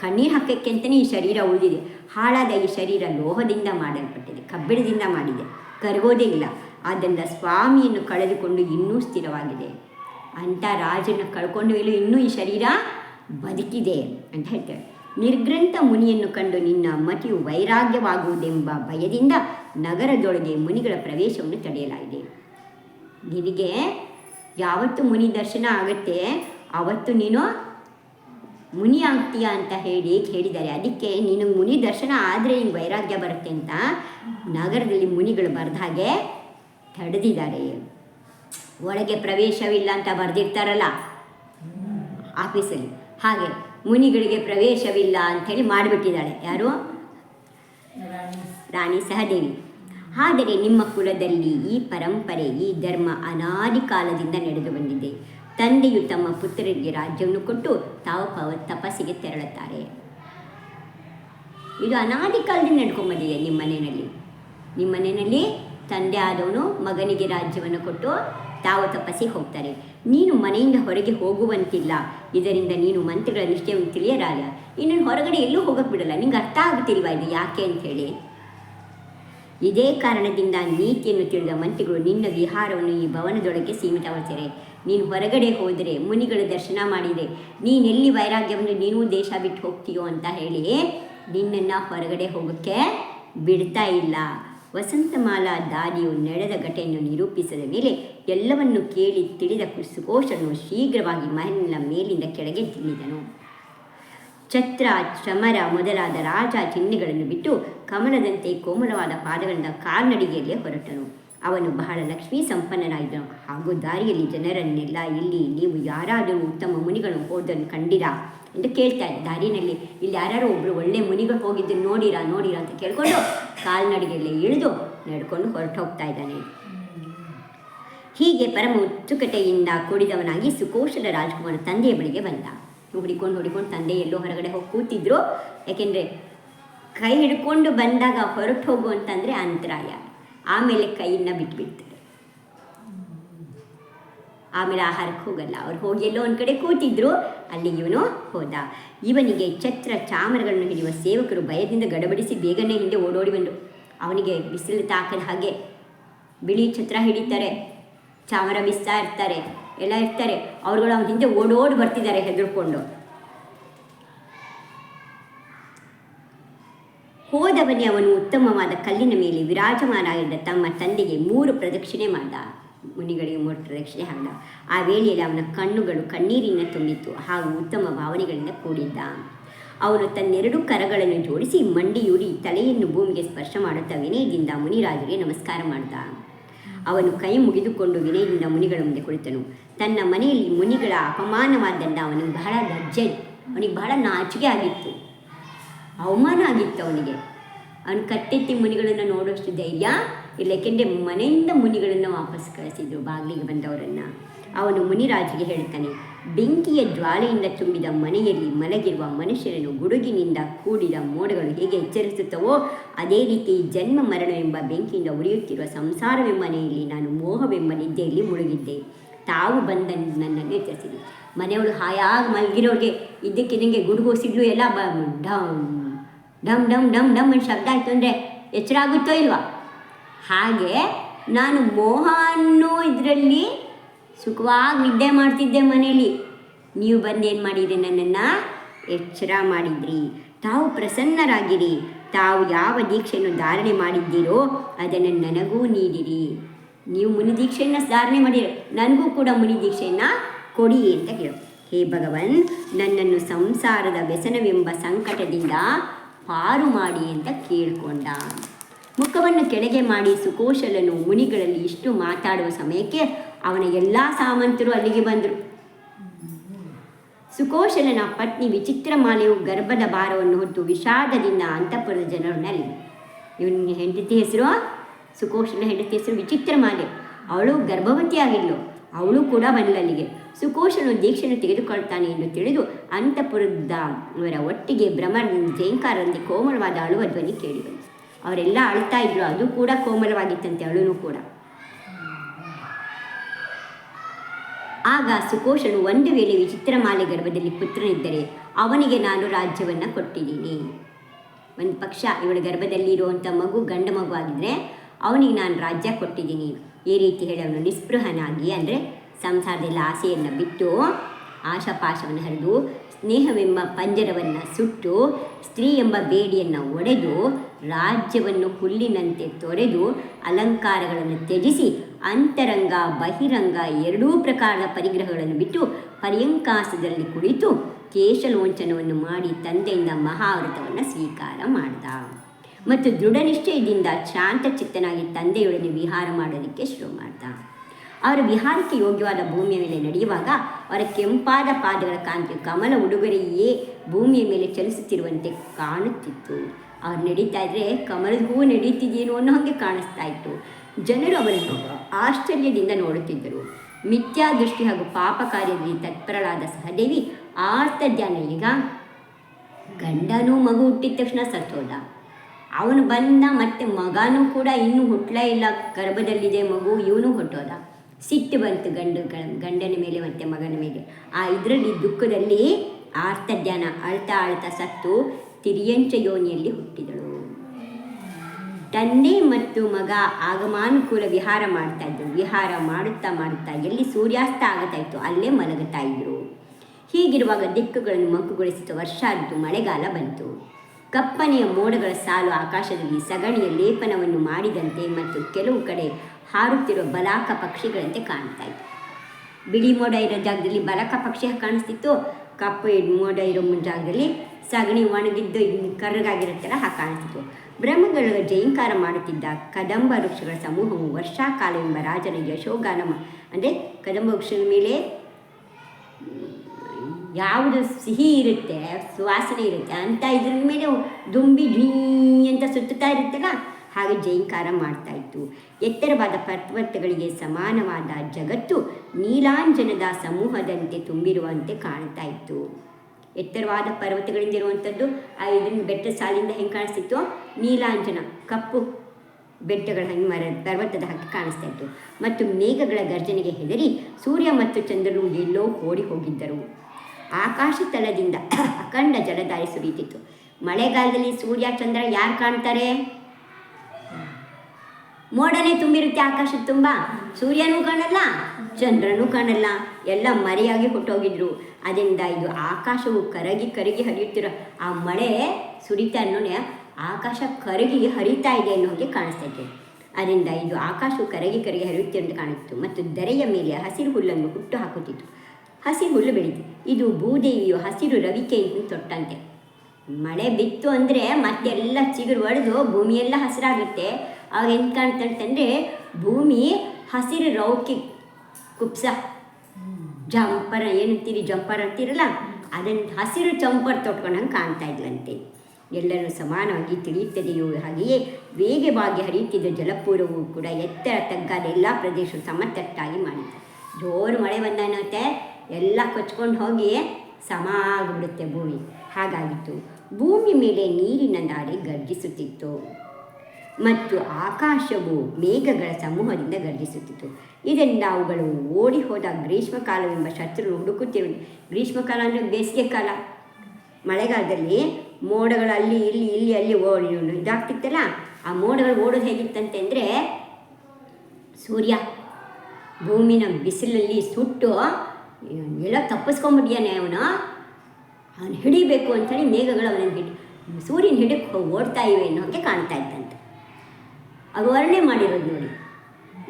ಕಣ್ಣೀರು ಹಾಕಕ್ಕೆ ಅಂತಲೇ ಈ ಶರೀರ ಉಳಿದಿದೆ. ಹಾಳಾದ ಈ ಶರೀರ ಲೋಹದಿಂದ ಮಾಡಲ್ಪಟ್ಟಿದೆ, ಕಬ್ಬಿಣದಿಂದ ಮಾಡಿದೆ. ಕರಗೋದೇ ಇಲ್ಲ. ಆದ್ದರಿಂದ ಸ್ವಾಮಿಯನ್ನು ಕಳೆದುಕೊಂಡು ಇನ್ನೂ ಸ್ಥಿರವಾಗಿದೆ. ಅಂಥ ರಾಜನ ಕಳ್ಕೊಂಡು ಮೇಲೂ ಇನ್ನೂ ಈ ಶರೀರ ಬದುಕಿದೆ ಅಂತ ಹೇಳ್ತಾರೆ. ನಿರ್ಗ್ರಂಥ ಮುನಿಯನ್ನು ಕಂಡು ನಿನ್ನ ಮತಿಯು ವೈರಾಗ್ಯವಾಗುವುದೆಂಬ ಭಯದಿಂದ ನಗರದೊಳಗೆ ಮುನಿಗಳ ಪ್ರವೇಶವನ್ನು ತಡೆಯಲಾಗಿದೆ. ನಿನಗೆ ಯಾವತ್ತು ಮುನಿ ದರ್ಶನ ಆಗುತ್ತೆ, ಅವತ್ತು ನೀನು ಮುನಿ ಆಗ್ತೀಯ ಅಂತ ಹೇಳಿ ಹೇಳಿದ್ದಾರೆ ಅದಕ್ಕೆ ನೀನು ಮುನಿ ದರ್ಶನ ಆದರೆ ಹಿಂಗೆ ವೈರಾಗ್ಯ ಬರುತ್ತೆ ಅಂತ ನಗರದಲ್ಲಿ ಮುನಿಗಳು ಬರೆದ ಹಾಗೆ ತಡೆದಿದ್ದಾರೆ ಒಳಗೆ ಪ್ರವೇಶವಿಲ್ಲ ಅಂತ ಬರೆದಿರ್ತಾರಲ್ಲ? ಆಫೀಸಲ್ಲಿ. ಹಾಗೆ ಮುನಿಗಳಿಗೆ ಪ್ರವೇಶವಿಲ್ಲ ಅಂಥೇಳಿ ಮಾಡಿಬಿಟ್ಟಿದ್ದಾಳೆ. ಯಾರು? ರಾಣಿ ಸಹದೇವಿ. ಆದರೆ ನಿಮ್ಮ ಕುಲದಲ್ಲಿ ಈ ಪರಂಪರೆ, ಈ ಧರ್ಮ ಅನಾದಿ ಕಾಲದಿಂದ ನಡೆದು ಬಂದಿದೆ. ತಂದೆಯು ತಮ್ಮ ಪುತ್ರರಿಗೆ ರಾಜ್ಯವನ್ನು ಕೊಟ್ಟು ತಾವು ಪವ, ತಪಸ್ಸಿಗೆ ತೆರಳುತ್ತಾರೆ. ಇದು ಅನಾದಿ ಕಾಲದಿಂದ ನಡ್ಕೊಂಡ್ಬಂದಿದೆ ನಿಮ್ಮ ಮನೆಯಲ್ಲಿ. ನಿಮ್ಮ ಮನೆಯಲ್ಲಿ ತಂದೆ ಆದವನು ಮಗನಿಗೆ ರಾಜ್ಯವನ್ನು ಕೊಟ್ಟು ತಾವು ತಪಸ್ಸಿ ಹೋಗ್ತಾರೆ. ನೀನು ಮನೆಯಿಂದ ಹೊರಗೆ ಹೋಗುವಂತಿಲ್ಲ. ಇದರಿಂದ ನೀನು ಮಂತ್ರಿಗಳ ನಿಶ್ಚಯವನ್ನು ತಿಳಿಯರಾಗ. ಇನ್ನು ಹೊರಗಡೆ ಎಲ್ಲೂ ಹೋಗಕ್ಕೆ ಬಿಡಲ್ಲ. ನಿಂಗೆ ಅರ್ಥ ಆಗುತ್ತಿಲ್ವಾ ಇದು? ಯಾಕೆ ಅಂಥೇಳಿ ಇದೇ ಕಾರಣದಿಂದ ನೀತಿಯನ್ನು ತಿಳಿದ ಮಂತ್ರಿಗಳು ನಿನ್ನ ವಿಹಾರವನ್ನು ಈ ಭವನದೊಳಗೆ ಸೀಮಿತಗೊಳಿಸಿರೆ. ನೀನು ಹೊರಗಡೆ ಹೋದರೆ ಮುನಿಗಳ ದರ್ಶನ ಮಾಡಿದರೆ ನೀನೆಲ್ಲಿ ವೈರಾಗ್ಯವನ್ನು ನೀನು ದೇಶ ಬಿಟ್ಟು ಹೋಗ್ತೀಯೋ ಅಂತ ಹೇಳಿ ನಿನ್ನನ್ನು ಹೊರಗಡೆ ಹೋಗೋಕ್ಕೆ ಬಿಡ್ತಾ ಇಲ್ಲ. ವಸಂತಮಾಲಾ ದಾದಿಯು ನಡೆದ ಘಟನೆಯನ್ನು ನಿರೂಪಿಸಿದ ಮೇಲೆ ಎಲ್ಲವನ್ನು ಕೇಳಿ ತಿಳಿದ ಸುಘೋಷನು ಶೀಘ್ರವಾಗಿ ಮಹಲಿನ ಮೇಲಿಂದ ಕೆಳಗೆ ತಿಳಿದನು ಛತ್ರ, ಚಮರ ಮೊದಲಾದ ರಾಜ ಚಿಹ್ನೆಗಳನ್ನು ಬಿಟ್ಟು ಕಮಲದಂತೆ ಕೋಮಲವಾದ ಪಾದಗಳಿಂದ ಕಾಲ್ನಡಿಗೆಯಲ್ಲಿ ಹೊರಟನು. ಅವನು ಬಹಳ ಲಕ್ಷ್ಮೀ ಸಂಪನ್ನನಾಗಿದ್ದನು. ಹಾಗೂ ದಾರಿಯಲ್ಲಿ ಜನರನ್ನೆಲ್ಲ ಇಲ್ಲಿ ನೀವು ಯಾರಾದರೂ ಉತ್ತಮ ಮುನಿಗಳು ಹೋದನ್ನು ಕಂಡಿರಾ? ಎಂದು ಕೇಳ್ತಾ ಇದ್ದ. ದಾರಿನಲ್ಲಿ ಇಲ್ಲಿ ಯಾರು ಒಬ್ಬರು ಒಳ್ಳೆ ಮುನಿಗಳು ಹೋಗಿದ್ದು ನೋಡಿರಾ ನೋಡಿರಾ ಅಂತ ಕೇಳಿಕೊಂಡು ಕಾಲ್ನಡಿಗೆಯಲ್ಲಿ ಇಳಿದು ನಡ್ಕೊಂಡು ಹೊರಟು ಹೋಗ್ತಾ ಇದ್ದಾನೆ. ಹೀಗೆ ಪರಮ ಉತ್ಸುಕತೆಯಿಂದ ಕೂಡಿದವನಾಗಿ ಸುಕೋಶದ ರಾಜ್ಕುಮಾರ ತಂದೆಯ ಬಳಿಗೆ ಬಂದ. ಹುಡಿಕೊಂಡು ಹುಡಿಕೊಂಡು ತಂದೆ ಎಲ್ಲೋ ಹೊರಗಡೆ ಹೋಗಿ ಕೂತಿದ್ರು. ಯಾಕೆಂದರೆ ಕೈ ಹಿಡ್ಕೊಂಡು ಬಂದಾಗ ಹೊರಟು ಹೋಗು ಅಂತಂದರೆ ಅಂತರಾಯ. ಆಮೇಲೆ ಕೈಯನ್ನು ಬಿಟ್ಬಿಡ್ತಾರೆ ಆಮೇಲೆ ಆಹಾರಕ್ಕೆ ಹೋಗಲ್ಲ ಅವ್ರು ಹೋಗಿ ಎಲ್ಲೋ ಒಂದು ಕಡೆ ಕೂತಿದ್ರು, ಅಲ್ಲಿ ಇವನು ಹೋದ. ಇವನಿಗೆ ಛತ್ರ ಚಾಮರಗಳನ್ನು ಹಿಡಿಯುವ ಸೇವಕರು ಭಯದಿಂದ ಗಡಬಡಿಸಿ ಬೇಗನೆ ಹಿಂದೆ ಓಡೋಡಿ ಬಂದರು ಅವನಿಗೆ ಬಿಸಿಲು ತಾಕದ ಹಾಗೆ ಬಿಳಿ ಛತ್ರ ಹಿಡಿತಾರೆ. ಚಾಮರ ಬಿಸ್ತಾ ಇರ್ತಾರೆ, ಎಲ್ಲ ಇರ್ತಾರೆ. ಅವ್ರುಗಳು ಅವನ ಹಿಂದೆ ಓಡೋಡಿ ಬರ್ತಿದ್ದಾರೆ ಹೆದರ್ಕೊಂಡು. ಹೋದವನೇ ಅವನು ಉತ್ತಮವಾದ ಕಲ್ಲಿನ ಮೇಲೆ ವಿರಾಜಮಾನಾಗಿದ್ದ ತಮ್ಮ ತಂದೆಗೆ ಮೂರು ಪ್ರದಕ್ಷಿಣೆ ಮಾಡಿದ. ಮುನಿಗಳಿಗೆ ಪ್ರದಕ್ಷಿಣೆ ಹಾಕಿದ ಆ ವೇಳೆಯಲ್ಲಿ ಅವನ ಕಣ್ಣುಗಳು ಕಣ್ಣೀರಿನ ತುಂಬಿತ್ತು. ಹಾಗೂ ಉತ್ತಮ ಭಾವನೆಗಳಿಂದ ಕೂಡಿದ್ದ. ಅವನು ತನ್ನೆರಡು ಕರಗಳನ್ನು ಜೋಡಿಸಿ ಮಂಡಿಯೂರಿ ತಲೆಯನ್ನು ಭೂಮಿಗೆ ಸ್ಪರ್ಶ ಮಾಡುತ್ತಾ ವಿನಯದಿಂದ ಮುನಿರಾಜರಿಗೆ ನಮಸ್ಕಾರ ಮಾಡಿದ. ಅವನು ಕೈ ಮುಗಿದುಕೊಂಡು ವಿನಯದಿಂದ ಮುನಿಗಳ ಮುಂದೆ ಕುಳಿತನು. ತನ್ನ ಮನೆಯಲ್ಲಿ ಮುನಿಗಳ ಅಪಮಾನವಾದ್ದರಿಂದ ಅವನಿಗೆ ಬಹಳ ಲಜ್ಜೆ ಅವನಿಗೆ ಬಹಳ ನಾಚಿಕೆ ಆಗಿತ್ತು. ಅವಮಾನ ಆಗಿತ್ತು ಅವನಿಗೆ. ಅವನು ಕಟ್ಟೆತ್ತಿ ಮುನಿಗಳನ್ನು ನೋಡೋಷ್ಟು ಧೈರ್ಯ ಇಲ್ಲ ಏಕೆಂದರೆ ಮನೆಯಿಂದ ಮುನಿಗಳನ್ನು ವಾಪಸ್ ಕಳಿಸಿದ್ರು, ಬಾಗಿಲಿಗೆ ಬಂದವರನ್ನು. ಅವನು ಮುನಿರಾಜಿಗೆ ಹೇಳ್ತಾನೆ, ಬೆಂಕಿಯ ಜ್ವಾಲೆಯಿಂದ ತುಂಬಿದ ಮನೆಯಲ್ಲಿ ಮಲಗಿರುವ ಮನುಷ್ಯರನ್ನು ಗುಡುಗಿನಿಂದ ಕೂಡಿದ ಮೋಡಗಳು ಹೇಗೆ ಎಚ್ಚರಿಸುತ್ತವೋ, ಅದೇ ರೀತಿ ಜನ್ಮ ಮರಣವೆಂಬ ಬೆಂಕಿಯಿಂದ ಉರಿಯುತ್ತಿರುವ ಸಂಸಾರವೆಂಬ ಮನೆಯಲ್ಲಿ ನಾನು ಮೋಹವೆಂಬ ನಿದ್ದೆಯಲ್ಲಿ ಮುಳುಗಿದ್ದೆ. ತಾವು ಬಂದ ನನ್ನನ್ನು ಎಚ್ಚರಿಸಿದೆ ಮನೆಯವರು ಹಾಯಾಗಿ ಮಲಗಿರೋರಿಗೆ ನಿಮಗೆ ಗುಡುಗು ಸಿಡ್ಲು ಎಲ್ಲ? ಡಮ್ ಡಮ್ ಡಮ್ ಡಮ್ ಡಮ್ ಶಬ್ದ ಆಯಿತು ಅಂದರೆ ಎಚ್ಚರ ಆಗುತ್ತೋ ಇಲ್ವಾ? ಹಾಗೆ ನಾನು ಮೋಹ ಅನ್ನೋ ಇದರಲ್ಲಿ ಸುಖವಾಗಿ ನಿದ್ದೆ ಮಾಡ್ತಿದ್ದೆ ಮನೆಯಲ್ಲಿ ನೀವು ಬಂದು ಏನು ಮಾಡಿದ್ರಿ ನನ್ನನ್ನು? ಎಚ್ಚರ ಮಾಡಿದ್ರಿ. ತಾವು ಪ್ರಸನ್ನರಾಗಿರಿ. ತಾವು ಯಾವ ದೀಕ್ಷೆಯನ್ನು ಧಾರಣೆ ಮಾಡಿದ್ದೀರೋ ಅದನ್ನು ನನಗೂ ನೀಡಿರಿ. ನೀವು ಮುನಿ ದೀಕ್ಷೆಯನ್ನು ಧಾರಣೆ ಮಾಡಿರಿ. ನನಗೂ ಕೂಡ ಮುನಿ ದೀಕ್ಷೆಯನ್ನು ಕೊಡಿ ಅಂತ ಕೇಳು ಹೇ ಭಗವನ್, ನನ್ನನ್ನು ಸಂಸಾರದ ವ್ಯಸನವೆಂಬ ಸಂಕಟದಿಂದ ಪಾರು ಮಾಡಿ ಅಂತ ಕೇಳಿಕೊಂಡ. ಮುಖವನ್ನು ಕೆಳಗೆ ಮಾಡಿ ಸುಕೋಶಲನು ಮುನಿಗಳಲ್ಲಿ ಇಷ್ಟು ಮಾತಾಡುವ ಸಮಯಕ್ಕೆ ಅವನ ಎಲ್ಲ ಸಾಮಂತರು ಅಲ್ಲಿಗೆ ಬಂದರು. ಸುಕೋಶಲನ ಪತ್ನಿ ವಿಚಿತ್ರಮಾಲೆಯು ಗರ್ಭದ ಭಾರವನ್ನು ಹೊತ್ತು ವಿಷಾದದಿಂದ ಅಂತಃಪುರದ ಜನರಲ್ಲಿ ನಲ್ಲಿ. ಇವನ ಹೆಂಡತಿ ಹೆಸರು ಸುಕೋಶಲ ಹೆಂಡತಿ ಹೆಸರು ವಿಚಿತ್ರಮಾಲೆ. ಅವಳು ಗರ್ಭವತಿಯಾಗಿದ್ಲು. ಅವಳು ಕೂಡ ಬಂದಲ್ಲಿಗೆ. ಸುಕೋಶನು ದೀಕ್ಷೆಯನ್ನು ತೆಗೆದುಕೊಳ್ತಾನೆ ಎಂದು ತಿಳಿದು ಅಂತಃಪುರದ ಅವರ ಒಟ್ಟಿಗೆ ಭ್ರಮರದಿಂದ ಜಯಂಕಾರದಿಂದ ಕೋಮಲವಾದ ಅಳುವ ಧ್ವನಿ ಕೇಳಿದನು ಅವರೆಲ್ಲ ಅಳ್ತಾ ಇದ್ರು. ಅದು ಕೂಡ ಕೋಮಲವಾಗಿತ್ತಂತೆ ಅಳುನು ಕೂಡ. ಆಗ ಸುಕೋಶನು ಒಂದು ವೇಳೆ ವಿಚಿತ್ರಮಾಲೆ ಗರ್ಭದಲ್ಲಿ ಪುತ್ರನಿದ್ದರೆ ಅವನಿಗೆ ನಾನು ರಾಜ್ಯವನ್ನು ಕೊಟ್ಟಿದ್ದೀನಿ. ಒಂದು ಪಕ್ಷ ಇವಳ ಗರ್ಭದಲ್ಲಿ ಇರುವಂಥ ಮಗು ಗಂಡ ಮಗು ಆಗಿದ್ರೆ ಅವನಿಗೆ ನಾನು ರಾಜ್ಯ ಕೊಟ್ಟಿದ್ದೀನಿ. ಈ ರೀತಿ ಹೇಳಿ ಅವನು ನಿಸ್ಪೃಹನಾಗಿ ಅಂದರೆ ಸಂಸಾರದಲ್ಲಿ ಆಸೆಯನ್ನು ಬಿಟ್ಟು ಆಶಾಪಾಶವನ್ನು ಹರಿದು ಸ್ನೇಹವೆಂಬ ಪಂಜರವನ್ನು ಸುಟ್ಟು ಸ್ತ್ರೀ ಎಂಬ ಬೇಡಿಯನ್ನು ಒಡೆದು ರಾಜ್ಯವನ್ನು ಹುಲ್ಲಿನಂತೆ ತೊರೆದು ಅಲಂಕಾರಗಳನ್ನು ತ್ಯಜಿಸಿ ಅಂತರಂಗ, ಬಹಿರಂಗ ಎರಡೂ ಪ್ರಕಾರದ ಪರಿಗ್ರಹಗಳನ್ನು ಬಿಟ್ಟು ಪರ್ಯಂಕಾಸದಲ್ಲಿ ಕುಳಿತು ಕೇಶಲೋಂಚನವನ್ನು ಮಾಡಿ ತಂದೆಯಿಂದ ಮಹಾವ್ರತವನ್ನು ಸ್ವೀಕಾರ ಮಾಡಿದ. ಮತ್ತು ದೃಢ ನಿಶ್ಚಯದಿಂದ ಶಾಂತಚಿತ್ತನಾಗಿ ತಂದೆಯೊಡನೆ ವಿಹಾರ ಮಾಡೋದಕ್ಕೆ ಶುರು ಮಾಡ್ದ. ಅವರ ವಿಹಾರಕ್ಕೆ ಯೋಗ್ಯವಾದ ಭೂಮಿಯ ಮೇಲೆ ನಡೆಯುವಾಗ ಅವರ ಕೆಂಪಾದ ಪಾದಗಳ ಕಾಂತಿ ಕಮಲ ಉಡುಗೊರೆಯೇ ಭೂಮಿಯ ಮೇಲೆ ಚಲಿಸುತ್ತಿರುವಂತೆ ಕಾಣುತ್ತಿತ್ತು. ಅವ್ರು ನಡೀತಾ ಇದ್ದರೆ ಕಮಲದ ಹೂವು ನಡೀತಿದೆಯೇನೋ ಅನ್ನೋ ಹಾಗೆ ಕಾಣಿಸ್ತಾ ಇತ್ತು. ಜನರು ಅವರನ್ನು ಆಶ್ಚರ್ಯದಿಂದ ನೋಡುತ್ತಿದ್ದರು. ಮಿಥ್ಯಾ ದೃಷ್ಟಿ ಹಾಗೂ ಪಾಪ ಕಾರ್ಯದಲ್ಲಿ ತತ್ಪರಳಾದ ಸಹದೇವಿ ಆರ್ತ ಧ್ಯಾನ, ಈಗ ಗಂಡನೂ ಮಗು ಹುಟ್ಟಿದ ತಕ್ಷಣ ಸತ್ತೋದ. ಅವನು ಬಂದ ಮತ್ತೆ ಮಗನೂ ಕೂಡ ಇನ್ನೂ ಹುಟ್ಟಲೇ ಇಲ್ಲ. ಗರ್ಭದಲ್ಲಿದೆ ಮಗು, ಇವನು ಹುಟ್ಟೋದ. ಸಿಟ್ಟು ಬಂತು ಗಂಡು ಗಂಡನ ಮೇಲೆ ಮತ್ತು ಮಗನ ಮೇಲೆ. ಆ ಇದರಲ್ಲಿ ದುಃಖದಲ್ಲಿ ಆರ್ತ ಧ್ಯಾನ ಅಳ್ತಾ ಅಳ್ತಾ ಸತ್ತು ತಿರಿಯಂಚ ಯೋನಿಯಲ್ಲಿ ಹುಟ್ಟಿದಳು. ತಂದೆ ಮತ್ತು ಮಗ ಆಗಮಾನುಕೂಲ ವಿಹಾರ ಮಾಡ್ತಾ ಇದ್ರು. ವಿಹಾರ ಮಾಡುತ್ತಾ ಮಾಡುತ್ತಾ ಎಲ್ಲಿ ಸೂರ್ಯಾಸ್ತ ಆಗುತ್ತಾ ಇತ್ತು ಅಲ್ಲೇ ಮಲಗುತ್ತಾ ಇದ್ರು. ಹೀಗಿರುವಾಗ ದಿಕ್ಕುಗಳನ್ನು ಮಂಕುಗೊಳಿಸಿದ ವರ್ಷ ಆಯಿತು ಮಳೆಗಾಲ ಬಂತು. ಕಪ್ಪನೆಯ ಮೋಡಗಳ ಸಾಲು ಆಕಾಶದಲ್ಲಿ ಸಗಣಿಯ ಲೇಪನವನ್ನು ಮಾಡಿದಂತೆ ಮತ್ತು ಕೆಲವು ಕಡೆ ಹಾರುತ್ತಿರುವ ಬಲಾಕ ಪಕ್ಷಿಗಳಂತೆ ಕಾಣ್ತಾ ಇತ್ತು. ಬಿಳಿ ಮೋಡ ಇರೋ ಜಾಗದಲ್ಲಿ ಬಲಕ ಪಕ್ಷಿ ಕಾಣಿಸ್ತಿತ್ತು. ಕಪ್ಪು ಮೋಡ ಇರೋ ಜಾಗದಲ್ಲಿ ಸಗಣಿ ಒಣಗಿದ್ದು ಕರ್ರಗಾಗಿರುತ್ತಲ್ಲ ಹಾಗೆ ಕಾಣಿಸ್ತಿತ್ತು. ಬ್ರಹ್ಮಗಳ ಜಯಂಕಾರ ಮಾಡುತ್ತಿದ್ದ ಕದಂಬ ವೃಕ್ಷಗಳ ಸಮೂಹವು ವರ್ಷಾಕಾಲವೆಂಬ ರಾಜನ ಯಶೋಗಾನ ಅಂದರೆ ಕದಂಬ ವೃಕ್ಷದ ಮೇಲೆ ಯಾವುದು ಸಿಹಿ ಇರುತ್ತೆ, ಸುವಾಸನೆ ಇರುತ್ತೆ ಅಂತ ಇದ್ರ ಮೇಲೆ ದುಂಬಿ ಢೀ ಅಂತ ಸುತ್ತುತ್ತಾ ಇರುತ್ತಲ್ಲ ಹಾಗೆ ಜೈಂಕಾರ ಮಾಡ್ತಾ ಇತ್ತು. ಎತ್ತರವಾದ ಪರ್ವತಗಳಿಗೆ ಸಮಾನವಾದ ಜಗತ್ತು ನೀಲಾಂಜನದ ಸಮೂಹದಂತೆ ತುಂಬಿರುವಂತೆ ಕಾಣ್ತಾ ಇತ್ತು. ಎತ್ತರವಾದ ಪರ್ವತಗಳಿಂದ ಇರುವಂಥದ್ದು ಆ ಇದನ್ನ ಬೆಟ್ಟ ಸಾಲಿಂದ ಹೆಂಗೆ ಕಾಣಿಸ್ತಿತ್ತು? ನೀಲಾಂಜನ, ಕಪ್ಪು ಬೆಟ್ಟಗಳ ಹಂಗೆ ಮರ, ಪರ್ವತದ ಹಾಕಿ ಕಾಣಿಸ್ತಾ ಇತ್ತು. ಮತ್ತು ಮೇಘಗಳ ಗರ್ಜನೆಗೆ ಹೆದರಿ ಸೂರ್ಯ ಮತ್ತು ಚಂದ್ರನು ಎಲ್ಲೋ ಓಡಿ ಹೋಗಿದ್ದರು. ಆಕಾಶ ತಲದಿಂದ ಅಖಂಡ ಜಲಧಾರೆ ಸುರಿಯುತ್ತಿತ್ತು. ಮಳೆಗಾಲದಲ್ಲಿ ಸೂರ್ಯ, ಚಂದ್ರ ಯಾರು ಕಾಣ್ತಾರೆ? ಮೋಡನೇ ತುಂಬಿರುತ್ತೆ ಆಕಾಶ ತುಂಬ. ಸೂರ್ಯನೂ ಕಾಣಲ್ಲ, ಚಂದ್ರನೂ ಕಾಣಲ್ಲ. ಎಲ್ಲ ಮರೆಯಾಗಿ ಹುಟ್ಟೋಗಿದ್ರು. ಅದರಿಂದ ಇದು ಆಕಾಶವು ಕರಗಿ ಕರಗಿ ಹರಿಯುತ್ತಿರೋ ಆ ಮಳೆ ಸುರಿತಾ ಅನ್ನೋನೆ ಆಕಾಶ ಕರಗಿ ಹರಿತಾ ಇದೆ ಅನ್ನೋ ಹಾಗೆ ಅದರಿಂದ ಇದು ಆಕಾಶವು ಕರಗಿ ಕರಗಿ ಹರಿಯುತ್ತಿರುವಂತೆ ಕಾಣುತ್ತಿತ್ತು ಮತ್ತು ದರೆಯ ಮೇಲೆ ಹಸಿರು ಹುಲ್ಲನ್ನು ಹುಟ್ಟು ಹಾಕುತ್ತಿತ್ತು. ಹಸಿರು ಹುಲ್ಲು ಬೆಳೀತು. ಇದು ಭೂದೇವಿಯು ಹಸಿರು ರವಿಕೆಯನ್ನು ತೊಟ್ಟಂತೆ. ಮಳೆ ಬಿತ್ತು ಅಂದರೆ ಮತ್ತೆಲ್ಲ ಚಿಗುರು ಒಡೆದು ಭೂಮಿಯೆಲ್ಲ ಹಸಿರಾಗುತ್ತೆ. ಆಗ ಹೆಂಗೆ ಕಾಣ್ತಂತಂದರೆ ಭೂಮಿ ಹಸಿರು ರೌಕಿ ಕುಪ್ಸ. ಜಂಪರ ಏನಂತೀರಿ? ಜಂಪರ ಅಂತೀರಲ್ಲ? ಅದನ್ನು ಹಸಿರು ಚಂಪರ್ ತೊಟ್ಕೊಂಡಂಗೆ ಕಾಣ್ತಾ ಇದ್ಲಂತೆ. ಎಲ್ಲರೂ ಸಮಾನವಾಗಿ ತಿಳಿಯುತ್ತದೆಯೋ ಹಾಗೆಯೇ ವೇಗವಾಗಿ ಹರಿಯುತ್ತಿದ್ದ ಜಲಪೂರವು ಕೂಡ ಎತ್ತರ ತಗ್ಗಾದ ಎಲ್ಲ ಪ್ರದೇಶವು ಸಮತಟ್ಟಾಗಿ ಮಾಡಿತು. ಜೋರು ಮಳೆ ಬಂದಾನತ್ತೆ ಎಲ್ಲ ಕೊಚ್ಕೊಂಡು ಹೋಗಿ ಸಮ ಆಗಿಬಿಡುತ್ತೆ ಭೂಮಿ. ಹಾಗಾಗಿತ್ತು. ಭೂಮಿ ಮೇಲೆ ನೀರಿನ ದಾರಿ ಗರ್ಜಿಸುತ್ತಿತ್ತು. ಮತ್ತು ಆಕಾಶವು ಮೇಘಗಳ ಸಮೂಹದಿಂದ ಗರ್ಜಿಸುತ್ತಿತ್ತು. ಇದರಿಂದ ಅವುಗಳು ಓಡಿ ಹೋದ ಗ್ರೀಷ್ಮಕಾಲವೆಂಬ ಶತ್ರು ಹುಡುಕುತ್ತಿರು ಗ್ರೀಷ್ಮಕಾಲ ಅಂದರೆ ಬೇಸಿಗೆ ಕಾಲ. ಮಳೆಗಾಲದಲ್ಲಿ ಮೋಡಗಳು ಅಲ್ಲಿ, ಇಲ್ಲಿ ಇಲ್ಲಿ, ಅಲ್ಲಿ ಓಡಿ ಇದಾಗ್ತಿತ್ತಲ್ಲ, ಆ ಮೋಡಗಳು ಓಡೋದು ಹೇಗಿತ್ತಂತೆ ಅಂದರೆ ಸೂರ್ಯ ಭೂಮಿನ ಬಿಸಿಲಲ್ಲಿ ಸುಟ್ಟು ಎಲ್ಲ ತಪ್ಪಿಸ್ಕೊಂಬಿಟ್ಟಿಯಾನೆ ಅವನು. ಅವನು ಹಿಡಿಬೇಕು ಅಂತೇಳಿ ಮೇಘಗಳು ಅವನನ್ನು ಹಿಡಿ, ಸೂರ್ಯನ ಹಿಡಿ ಓಡ್ತಾ ಇವೆ ಅನ್ನೋಕ್ಕೆ ಕಾಣ್ತಾ ಇತ್ತಂತೆ ಅದು ವರ್ಣೆ ಮಾಡಿರೋದು ನೋಡಿ.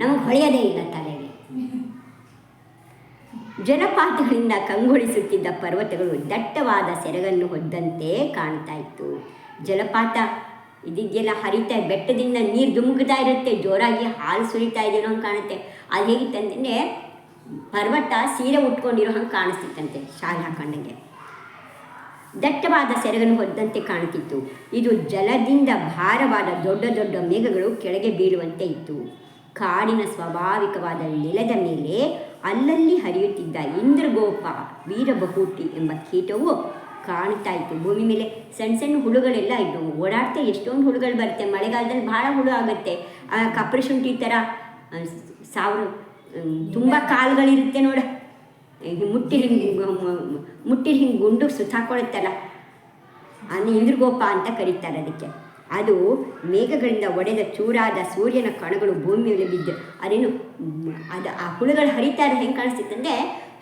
ನಮಗೆ ಹೊಳೆಯದೇ ಇಲ್ಲ ತಲೆಗೆ. ಜಲಪಾತಗಳಿಂದ ಕಂಗೊಳಿಸುತ್ತಿದ್ದ ಪರ್ವತಗಳು ದಟ್ಟವಾದ ಸೆರಗನ್ನು ಹೊದ್ದಂತೆ ಕಾಣ್ತಾ ಇತ್ತು. ಜಲಪಾತ ಇದಿದೆಯಲ್ಲ, ಹರಿತಾ, ಬೆಟ್ಟದಿಂದ ನೀರು ಧುಮುಕ್ತಾ ಇರುತ್ತೆ, ಜೋರಾಗಿ ಹಾಲು ಸುರಿತಾ ಇದೆಯೋ ಹಂಗೆ ಕಾಣುತ್ತೆ. ಅದು ಹೇಗಿತ್ತಂದ್ರೆ ಪರ್ವತ ಸೀರೆ ಉಟ್ಕೊಂಡಿರೋ ಹಂಗೆ ಕಾಣಿಸ್ತಿತ್ತಂತೆ ಶಾಲೆ ಹಾಕೊಂಡಂಗೆ ದಟ್ಟವಾದ ಸೆರಗನ್ನು ಹೊದ್ದಂತೆ ಕಾಣುತ್ತಿತ್ತು. ಇದು ಜಲದಿಂದ ಭಾರವಾದ ದೊಡ್ಡ ದೊಡ್ಡ ಮೇಘಗಳು ಕೆಳಗೆ ಬೀಳುವಂತೆ ಇತ್ತು. ಕಾಡಿನ ಸ್ವಾಭಾವಿಕವಾದ ನೆಲದ ಮೇಲೆ ಅಲ್ಲಲ್ಲಿ ಹರಿಯುತ್ತಿದ್ದ ಇಂದ್ರಗೋಪ ವೀರಬಹುಟಿ ಎಂಬ ಕೀಟವು ಕಾಣ್ತಾ ಇತ್ತು. ಭೂಮಿ ಮೇಲೆ ಸಣ್ಣ ಸಣ್ಣ ಹುಳುಗಳೆಲ್ಲ ಇದ್ದವು. ಓಡಾಡ್ತಾ ಎಷ್ಟೊಂದು ಹುಳುಗಳು ಬರುತ್ತೆ. ಮಳೆಗಾಲದಲ್ಲಿ ಭಾಳ ಹುಳು ಆಗುತ್ತೆ. ಆ ಶುಂಠಿ ಥರ ಸಾವಿರ ತುಂಬ ಕಾಲುಗಳಿರುತ್ತೆ ನೋಡ. ಮುಟ್ಟಿ ಹಿಂಗೆ ಮುಟ್ಟಿ ಹಿಂಗೆ ಗುಂಡು ಸುತ್ತಾಕೊಳ್ಳುತ್ತಲ್ಲ ಅದನ್ನ ಇಂದ್ರಗೋಪ ಅಂತ ಕರೀತಾರೆ ಅದಕ್ಕೆ. ಅದು ಮೇಘಗಳಿಂದ ಒಡೆದ ಚೂರಾದ ಸೂರ್ಯನ ಕಣಗಳು ಭೂಮಿಯಲ್ಲಿ ಬಿದ್ದು, ಅದೇನು ಅದು ಆ ಹುಳುಗಳು ಹರಿತಾರೆ ಹೆಂಗೆ ಕಾಣಿಸ್ತಿತ್ತಂದರೆ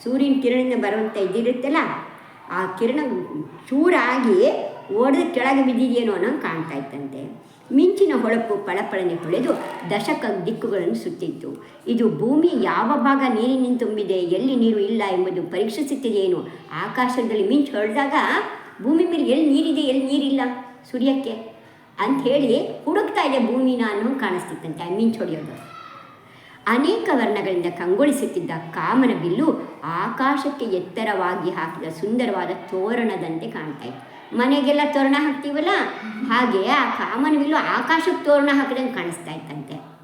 ಸೂರ್ಯನ ಕಿರಣದಿಂದ ಬರುವಂಥ ಇದಿರುತ್ತಲ್ಲ ಆ ಕಿರಣ ಚೂರಾಗಿ ಒಡೆದು ಕೆಳಗೆ ಬಿದ್ದಿದೆಯೇನೋ ಅನ್ನೋ ಕಾಣ್ತಾ ಇತ್ತಂತೆ. ಮಿಂಚಿನ ಹೊಳಪು ಪಳಪಳನೆ ಹೊಳೆದು ದಶಕ ದಿಕ್ಕುಗಳನ್ನು ಸುತ್ತಿತ್ತು. ಇದು ಭೂಮಿ ಯಾವ ಭಾಗ ನೀರಿನಿಂದ ತುಂಬಿದೆ, ಎಲ್ಲಿ ನೀರು ಇಲ್ಲ ಎಂಬುದು ಪರೀಕ್ಷಿಸುತ್ತಿದೆಯೇನು? ಆಕಾಶದಲ್ಲಿ ಮಿಂಚು ಹೊಡೆದಾಗ ಭೂಮಿ ಮೇಲೆ ಎಲ್ಲಿ ನೀರಿದೆ, ಎಲ್ಲಿ ನೀರಿಲ್ಲ? ಸುರಿಯೋಕ್ಕೆ? ಅಂಥೇಳಿ ಹುಡುಕ್ತಾ ಇದೆ ಭೂಮಿನ ಅನ್ನೋ ಕಾಣಿಸ್ತಿತ್ತಂತೆ ಆ ಮಿಂಚು ಹೊಡೆಯೋದು. ಅನೇಕ ವರ್ಣಗಳಿಂದ ಕಂಗೊಳಿಸುತ್ತಿದ್ದ ಕಾಮನ ಬಿಲ್ಲು ಆಕಾಶಕ್ಕೆ ಎತ್ತರವಾಗಿ ಹಾಕಿದ ಸುಂದರವಾದ ತೋರಣದಂತೆ ಕಾಣ್ತಾ ಇತ್ತು. ಮನೆಗೆಲ್ಲ ತೋರಣ ಹಾಕ್ತೀವಲ್ಲ? ಹಾಗೆ ಆ ಕಾಮನ ಬಿಲ್ಲು ಆಕಾಶಕ್ಕೆ ತೋರಣ ಹಾಕಿದಂಗೆ ಕಾಣಿಸ್ತಾ ಇತ್ತಂತೆ.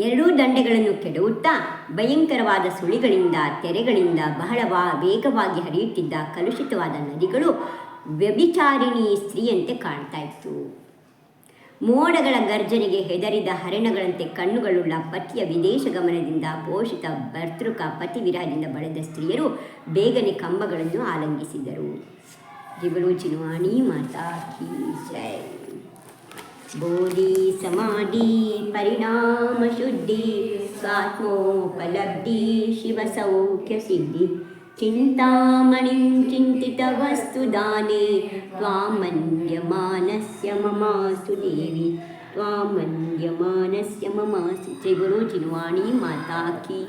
ಎರಡೂ ದಂಡೆಗಳನ್ನು ಕೆಡವುತ್ತಾ ಭಯಂಕರವಾದ ಸುಳಿಗಳಿಂದ, ತೆರೆಗಳಿಂದ ಬಹಳ ವಾ- ವೇಗವಾಗಿ ಹರಿಯುತ್ತಿದ್ದ ಕಲುಷಿತವಾದ ನದಿಗಳು ವ್ಯಭಿಚಾರಿಣಿ ಸ್ತ್ರೀಯಂತೆ ಕಾಣ್ತಾ ಇತ್ತು. ಮೋಡಗಳ ಗರ್ಜನೆಗೆ ಹೆದರಿದ ಹರಿಣಗಳಂತೆ ಕಣ್ಣುಗಳುಳ್ಳ ಪತಿಯ ವಿದೇಶ ಗಮನದಿಂದ ಪೋಷಿತ ಭರ್ತೃಕ ಪತಿ ವಿರಹದಿಂದ ಬಳದ ಸ್ತ್ರೀಯರು ಬೇಗನೆ ಕಂಬಗಳನ್ನು ಆಲಂಗಿಸಿದರು. જીવડું વાણી માતા કી જય બોધિ સમાધિ પરિણામ શુદ્ધિ સ્વાત્મોપલબ્ધિ શિવ સૌખ્ય સિદ્ધિ चिन्तामणिं चिन्तितवस्तुदाने त्वां मन्यमानस्य ममास्तु देवी त्वां मन्यमानस्य ममास्तु जयगुरुचिन्वाणी माता की